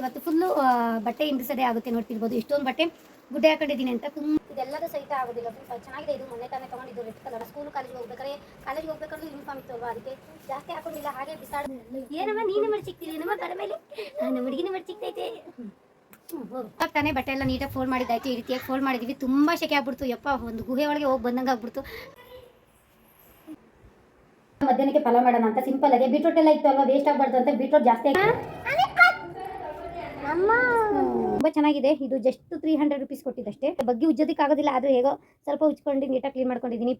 ಇವತ್ತು ಫುಲ್ಲು ಬಟ್ಟೆ ಹಿಂಡಿಸದೆ ಆಗುತ್ತೆ ನೋಡ್ತಿರ್ಬೋದು. ಇಷ್ಟೊಂದು ಬಟ್ಟೆ ಗುಡ್ಡೆ ಹಾಕೊಂಡಿದ್ದೀನಿ ಅಂತ ತುಂಬ ಇದೆಲ್ಲದೂ ಸಹಿತ ಆಗೋದಿಲ್ಲ. ಫ್ರೆಂಡ್ಸ್ ಚೆನ್ನಾಗಿದೆ ಇದು. ಮೊನ್ನೆ ತಾನೇ ತಗೊಂಡಿದ್ದು ರೆಡ್ ಕಲರ್ ಸ್ಕೂಲ್ ಕಾಲೇಜ್ ಹೋಗ್ಬೇಕಾದ್ರೆ ಕಾಲೇಜ್ಗೆ ಹೋಗ್ಬೇಕಾದ್ರೆ ಯೂನಿಫಾರ್ಮ್ ಇತ್ತು ಅಲ್ವಾ? ಅದಕ್ಕೆ ಜಾಸ್ತಿ ಹಾಕೊಂಡಿಲ್ಲ. ಹಾಗೆ ಬಿಸಾಡ ಏನಮ್ಮ, ನೀನು ಮಡ್ಚಿಕ್ತೀರಿ ನಮ್ಮ ತಲೆ ಮೇಲೆ? ನಮ್ಮ ಹುಡುಗಿನ ಮಡ್ಚಿಕ್ತೈತೆ ಇವಾಗ ತಾನೇ ಬಟ್ಟೆ ಎಲ್ಲ ನೀಟಾಗಿ ಫೋಲ್ಡ್ ಮಾಡಿದ್ದಾಯ್ತು. ಈ ರೀತಿಯಾಗಿ ಫೋಲ್ಡ್ ಮಾಡಿದ್ವಿ. ತುಂಬ ಶೆಕೆ ಆಗ್ಬಿಡ್ತು. ಯಪ್ಪ, ಒಂದು ಗುಹೆ ಒಳಗೆ ಹೋಗಿ ಬಂದಂಗೆ ಆಗ್ಬಿಡ್ತು. ಮಧ್ಯಾಹ್ನಕ್ಕೆ ಫಲ ಮಾಡೋಣ ಅಂತ ಸಿಂಪಲ್ ಆಗಿ. ಬೀಟ್ರೋಟ್ ಎಲ್ಲ ಇತ್ತು ಅಲ್ವಾ? ವೇಸ್ಟ್ ಆಗಬಾರ್ದು ಅಂತ ಬೀಟ್ರೋಟ್ ಜಾಸ್ತಿ ತುಂಬ ಚೆನ್ನಾಗಿದೆ. ಇದು ಜಸ್ಟ್ ತ್ರೀ ಹಂಡ್ರೆಡ್ ರುಪೀಸ್ ಕೊಟ್ಟಿದ್ದಷ್ಟೇ. ಬಗ್ಗೆ ಉಜ್ಜೋದಕ್ಕೆ ಆಗೋದಿಲ್ಲ ಆದರೂ ಹೇಗೋ ಸ್ವಲ್ಪ ಉಜ್ಕೊಂಡು ನೀಟಾಗಿ ಕ್ಲೀನ್ ಮಾಡ್ಕೊಂಡಿದ್ದೀನಿ.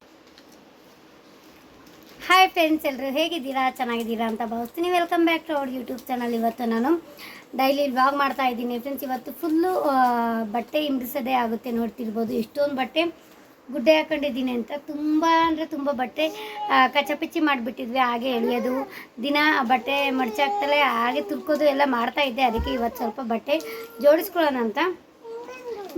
ಹಾಯ್ ಫ್ರೆಂಡ್ಸ್ ಎಲ್ಲರೂ ಹೇಗಿದ್ದೀರಾ? ಚೆನ್ನಾಗಿದ್ದೀರಾ ಅಂತ ಭಾವಿಸ್ತೀನಿ. Welcome back to our YouTube channel ಇವತ್ತು ನಾನು ಡೈಲಿ ವ್ಲಾಗ್ ಮಾಡ್ತಾ ಇದ್ದೀನಿ. ಫ್ರೆಂಡ್ಸ್ ಇವತ್ತು ಫುಲ್ಲು ಬಟ್ಟೆ ಹಿಂಡಿಸೋದೇ ಆಗುತ್ತೆ ನೋಡ್ತಿರ್ಬೋದು. ಎಷ್ಟೊಂದು ಬಟ್ಟೆ ಗುಡ್ಡೆ ಹಾಕೊಂಡಿದ್ದೀನಿ ಅಂತ. ತುಂಬ ಅಂದರೆ ತುಂಬ ಬಟ್ಟೆ ಕಚ್ಚಪಿಚ್ಚಿ ಮಾಡಿಬಿಟ್ಟಿದ್ವಿ, ಹಾಗೆ ಎಳೆಯೋದು. ದಿನ ಬಟ್ಟೆ ಮಡ್ಚಾಕ್ತಲೇ ಹಾಗೆ ತುರ್ಕೋದು ಎಲ್ಲ ಮಾಡ್ತಾ ಇದ್ದೆ. ಅದಕ್ಕೆ ಇವತ್ತು ಸ್ವಲ್ಪ ಬಟ್ಟೆ ಜೋಡಿಸ್ಕೊಳ್ಳೋಣ ಅಂತ.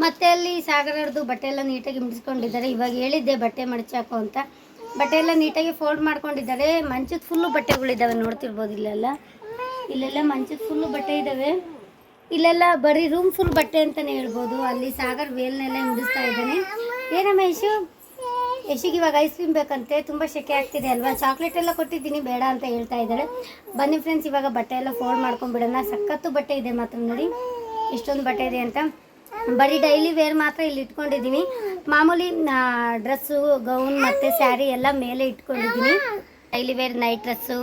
ಮತ್ತೆ ಅಲ್ಲಿ ಸಾಗರದ್ದು ಬಟ್ಟೆ ಎಲ್ಲ ನೀಟಾಗಿ ಮುಡಿಸ್ಕೊಂಡಿದ್ದಾರೆ. ಇವಾಗ ಹೇಳಿದ್ದೆ ಬಟ್ಟೆ ಮಡಚಾಕು ಅಂತ. ಬಟ್ಟೆ ಎಲ್ಲ ನೀಟಾಗಿ ಫೋಲ್ಡ್ ಮಾಡ್ಕೊಂಡಿದ್ದಾರೆ. ಮಂಚದ ಫುಲ್ಲು ಬಟ್ಟೆಗಳಿದ್ದಾವೆ ನೋಡ್ತಿರ್ಬೋದು ಇಲ್ಲೆಲ್ಲ. ಇಲ್ಲೆಲ್ಲ ಮಂಚದ ಫುಲ್ಲು ಬಟ್ಟೆ ಇದ್ದಾವೆ ಇಲ್ಲೆಲ್ಲ ಬರೀ ರೂಮ್ ಫುಲ್ ಬಟ್ಟೆ ಅಂತಲೇ ಹೇಳ್ಬೋದು. ಅಲ್ಲಿ ಸಾಗರ್ ವೇಲ್ನೆಲ್ಲ ಹಿಡಿಸ್ತಾ ಇದ್ದಾನೆ. ಏನಮ್ಮ ಯಶು? ಯಶಿಗೆ ಇವಾಗ ಐಸ್ ಕ್ರೀಮ್ ಬೇಕಂತೆ, ತುಂಬ ಶೆಕೆ ಆಗ್ತಿದೆ ಅಲ್ವಾ? ಚಾಕ್ಲೇಟ್ ಎಲ್ಲ ಕೊಟ್ಟಿದ್ದೀನಿ, ಬೇಡ ಅಂತ ಹೇಳ್ತಾ ಇದ್ದಾಳೆ. ಬನ್ನಿ ಫ್ರೆಂಡ್ಸ್ ಇವಾಗ ಬಟ್ಟೆ ಎಲ್ಲ ಫೋಲ್ಡ್ ಮಾಡ್ಕೊಂಡ್ಬಿಡೋಣ. ಸಖತ್ತು ಬಟ್ಟೆ ಇದೆ ಮಾತ್ರ ನೋಡಿ. ಎಷ್ಟೊಂದು ಬಟ್ಟೆ ಇದೆ ಅಂತ. ಬರೀ ಡೈಲಿ ವೇರ್ ಮಾತ್ರ ಇಲ್ಲಿ ಇಟ್ಕೊಂಡಿದ್ದೀನಿ. ಮಾಮೂಲಿ ಡ್ರೆಸ್ಸು ಗೌನ್ ಮತ್ತು ಸ್ಯಾರಿ ಎಲ್ಲ ಮೇಲೆ ಇಟ್ಕೊಂಡಿದ್ದೀನಿ. Daily wear night dress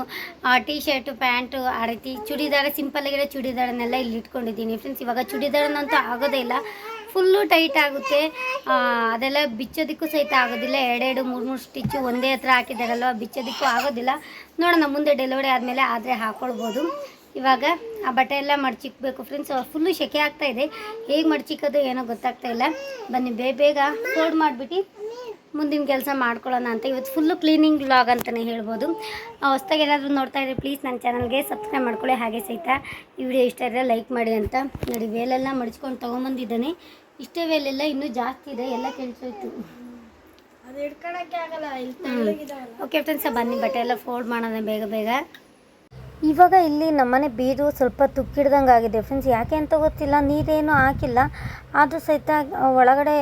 T shirt pant ಆ ರೀತಿ. ಚೂಡಿದಾರ ಸಿಂಪಲ್ ಆಗಿರೋ ಇಲ್ಲಿ ಇಟ್ಕೊಂಡಿದ್ದೀನಿ. ಫ್ರೆಂಡ್ಸ್ ಇವಾಗ ಚೂಡಿದಾರನಂತೂ ಆಗೋದೇ ಇಲ್ಲ. ಫುಲ್ಲು ಟೈಟ್ ಆಗುತ್ತೆ. ಅದೆಲ್ಲ ಬಿಚ್ಚೋದಕ್ಕೂ ಸಹಿತ ಆಗೋದಿಲ್ಲ. ಎರಡೆರಡು, ಮೂರು ಮೂರು ಸ್ಟಿಚ್ಚು ಒಂದೇ ಹತ್ರ ಹಾಕಿದಾರಲ್ವ ಬಿಚ್ಚೋದಕ್ಕೂ ಆಗೋದಿಲ್ಲ. ನೋಡೋಣ, ಮುಂದೆ ಡೆಲಿವರಿ ಆದಮೇಲೆ ಆದರೆ ಹಾಕ್ಕೊಳ್ಬೋದು ಇವಾಗ ಆ ಬಟ್ಟೆ ಎಲ್ಲ ಮಡಚಿಕ್ಬೇಕು ಫ್ರೆಂಡ್ಸ್ ಫುಲ್ಲು ಸೆಕೆ ಆಗ್ತಾ ಇದೆ. ಹೇಗೆ ಮಡ್ಚಿಕ್ಕೋದು ಏನೋ ಗೊತ್ತಾಗ್ತಾ ಇಲ್ಲ. ಬನ್ನಿ ಬೇಗ ಬೇಗ ಫೋಲ್ಡ್ ಮಾಡಿಬಿಟ್ಟು ಮುಂದಿನ ಕೆಲಸ ಮಾಡ್ಕೊಳ್ಳೋಣ ಅಂತ. ಇವತ್ತು ಫುಲ್ಲು ಕ್ಲೀನಿಂಗ್ ವ್ಲಾಗ್ ಅಂತಲೇ ಹೇಳ್ಬೋದು. ಹೊಸ್ದಾಗಿ ಏನಾದರೂ ನೋಡ್ತಾ ಇದ್ರೆ ಪ್ಲೀಸ್ ನನ್ನ ಚಾನಲ್ಗೆ ಸಬ್ಸ್ಕ್ರೈಬ್ ಮಾಡ್ಕೊಳ್ಳಿ. ಹಾಗೆ ಸಹಿತ ಈ ವಿಡಿಯೋ ಇಷ್ಟ ಇದ್ದರೆ ಲೈಕ್ ಮಾಡಿ ಅಂತ. ನೋಡಿ ವೇಲೆಲ್ಲ ಮಡಿಸ್ಕೊಂಡು ತೊಗೊಂಬಂದಿದ್ದಾನೆ. ಇಷ್ಟೇ ವೇಲೆಲ್ಲ ಇನ್ನೂ ಜಾಸ್ತಿ ಇದೆ ಎಲ್ಲ ಕೆಲ್ಸೋಯ್ತು. ಅದು ಹಿಡ್ಕೊಳಕ್ಕೆ ಆಗಲ್ಲ ಓಕೆ ಫ್ರೆಂಡ್ಸ್ ಬನ್ನಿ ಬಟ್ಟೆ ಎಲ್ಲ ಫೋಲ್ಡ್ ಮಾಡೋಣ ಬೇಗ ಬೇಗ. ಇವಾಗ ಇಲ್ಲಿ ನಮ್ಮನೆ ಬೀರು ಸ್ವಲ್ಪ ತುಕ್ಕಿಡ್ದಂಗೆ ಆಗಿದೆ ಫ್ರೆಂಡ್ಸ್ ಯಾಕೆ ಅಂತ ಗೊತ್ತಿಲ್ಲ ನೀರೇನು ಹಾಕಿಲ್ಲ. ಆದರೂ ಸಹಿತ ಒಳಗಡೆ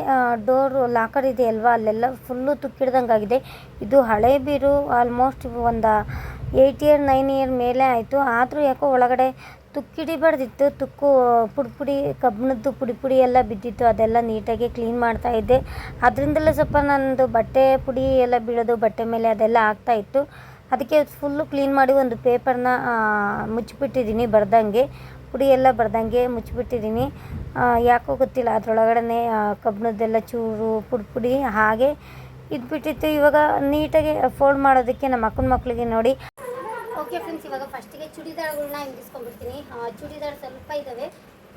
ಡೋರು ಲಾಕರ್ ಇದೆ ಅಲ್ವಾ ಅಲ್ಲೆಲ್ಲ ಫುಲ್ಲು ತುಕ್ಕಿಡ್ದಂಗೆ ಆಗಿದೆ. ಇದು ಹಳೆ ಬೀರು ಆಲ್ಮೋಸ್ಟ್ ಒಂದು ಏಯ್ಟ್ ಇಯರ್ ನೈನ್ ಇಯರ್ ಮೇಲೆ ಆಯಿತು. ಆದರೂ ಯಾಕೋ ಒಳಗಡೆ ತುಕ್ಕಿಡಿಬಾರ್ದಿತ್ತು ತುಕ್ಕು ಪುಡಿ ಪುಡಿ, ಕಬ್ಬಿಣದ್ದು ಪುಡಿ ಪುಡಿ ಎಲ್ಲ ಬಿದ್ದಿತ್ತು, ಅದೆಲ್ಲ ನೀಟಾಗಿ ಕ್ಲೀನ್ ಮಾಡ್ತಾ ಇದ್ದೆ. ಅದರಿಂದಲೇ ಸ್ವಲ್ಪ ನನ್ನದು ಬಟ್ಟೆ ಪುಡಿ ಎಲ್ಲ ಬೀಳೋದು, ಬಟ್ಟೆ ಮೇಲೆ ಅದೆಲ್ಲ ಆಗ್ತಾ ಇತ್ತು. ಅದಕ್ಕೆ ಫುಲ್ಲು ಕ್ಲೀನ್ ಮಾಡಿ ಒಂದು ಪೇಪರ್ನ ಮುಚ್ಚಿಬಿಟ್ಟಿದ್ದೀನಿ ಬರ್ದಂಗೆ. ಪುಡಿ ಎಲ್ಲ ಬರ್ದಂಗೆ ಮುಚ್ಚಿಬಿಟ್ಟಿದ್ದೀನಿ. ಯಾಕೋ ಗೊತ್ತಿಲ್ಲ ಅದರೊಳಗಡೆ ಕಬ್ಬಿಣದ್ದೆಲ್ಲ ಚೂರು, ಪುಡಿ ಪುಡಿ ಹಾಗೆ ಇದ್ಬಿಟ್ಟಿತ್ತು. ಇವಾಗ ನೀಟಾಗಿ ಫೋಲ್ಡ್ ಮಾಡೋದಕ್ಕೆ ನಮ್ಮ ಅಕ್ಕನ ಮಕ್ಕಳಿಗೆ ನೋಡಿ. ಓಕೆ ಫ್ರೆಂಡ್ಸ್ ಇವಾಗ ಫಸ್ಟಿಗೆ ಚೂಡಿದಾರ್ಗಳನ್ನ ಹಿಂದಿಸ್ಕೊಂಡ್ಬಿಡ್ತೀನಿ. ಚೂಡಿದಾರ್ ಸ್ವಲ್ಪ ಇದ್ದಾವೆ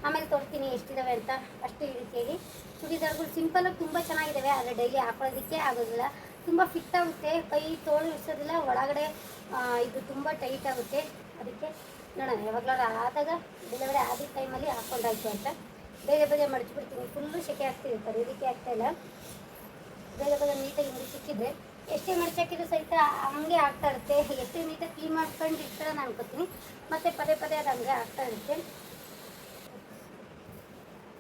ಆಮೇಲೆ ತೋರಿಸ್ತೀನಿ ಎಷ್ಟಿದ್ದಾವೆ ಅಂತ ಅಷ್ಟು ಈ ರೀತಿಯಾಗಿ ಚೂಡಿದಾರ್ಗಳು ಸಿಂಪಲಾಗಿ ತುಂಬ ಚೆನ್ನಾಗಿದ್ದಾವೆ ಆದರೆ ಡೈಲಿ ಹಾಕೊಳ್ಳೋದಕ್ಕೆ ಆಗೋದಿಲ್ಲ. ತುಂಬ ಫಿಟ್ ಆಗುತ್ತೆ, ಕೈ ತೋಳು ಇಡ್ಸೋದಿಲ್ಲ ಒಳಗಡೆ ಇದು ತುಂಬ ಟೈಟ್ ಆಗುತ್ತೆ. ಅದಕ್ಕೆ ನೋಡೋಣ ಯಾವಾಗಲಾರು ಆದಾಗ ಡೆಲಿವರಿ ಆದ ಟೈಮಲ್ಲಿ ಹಾಕೊಂಡಾಯ್ತು ಅಂತ. ಬೇಗ ಬೇಗ ಮಡಚಿಬಿಡ್ತೀನಿ. ಫುಲ್ಲು ಸೆಕೆ ಆಗ್ತಿದೆ ಇದಕ್ಕೆ ಆಗ್ತಾಯಿಲ್ಲ ಬೇಗ ಬೇಗ ನೀಟಾಗಿ ಮುಡಿ ಸಿಕ್ಕಿದ್ರೆ ಎಷ್ಟೇ ಮಡಚಾಕಿದ್ರು ಸಹಿತ ಹಂಗೆ ಆಗ್ತಾ ಇರುತ್ತೆ. ಎಷ್ಟೇ ನೀಟಾಗಿ ಕ್ಲೀನ್ ಮಾಡ್ಕೊಂಡು ಇರ್ತಾರೆ ನಾನು ಅನ್ಕೋತೀನಿ ಮತ್ತು ಪದೇ ಪದೇ ಅದು ಹಂಗೆ ಆಗ್ತಾ ಇರುತ್ತೆ.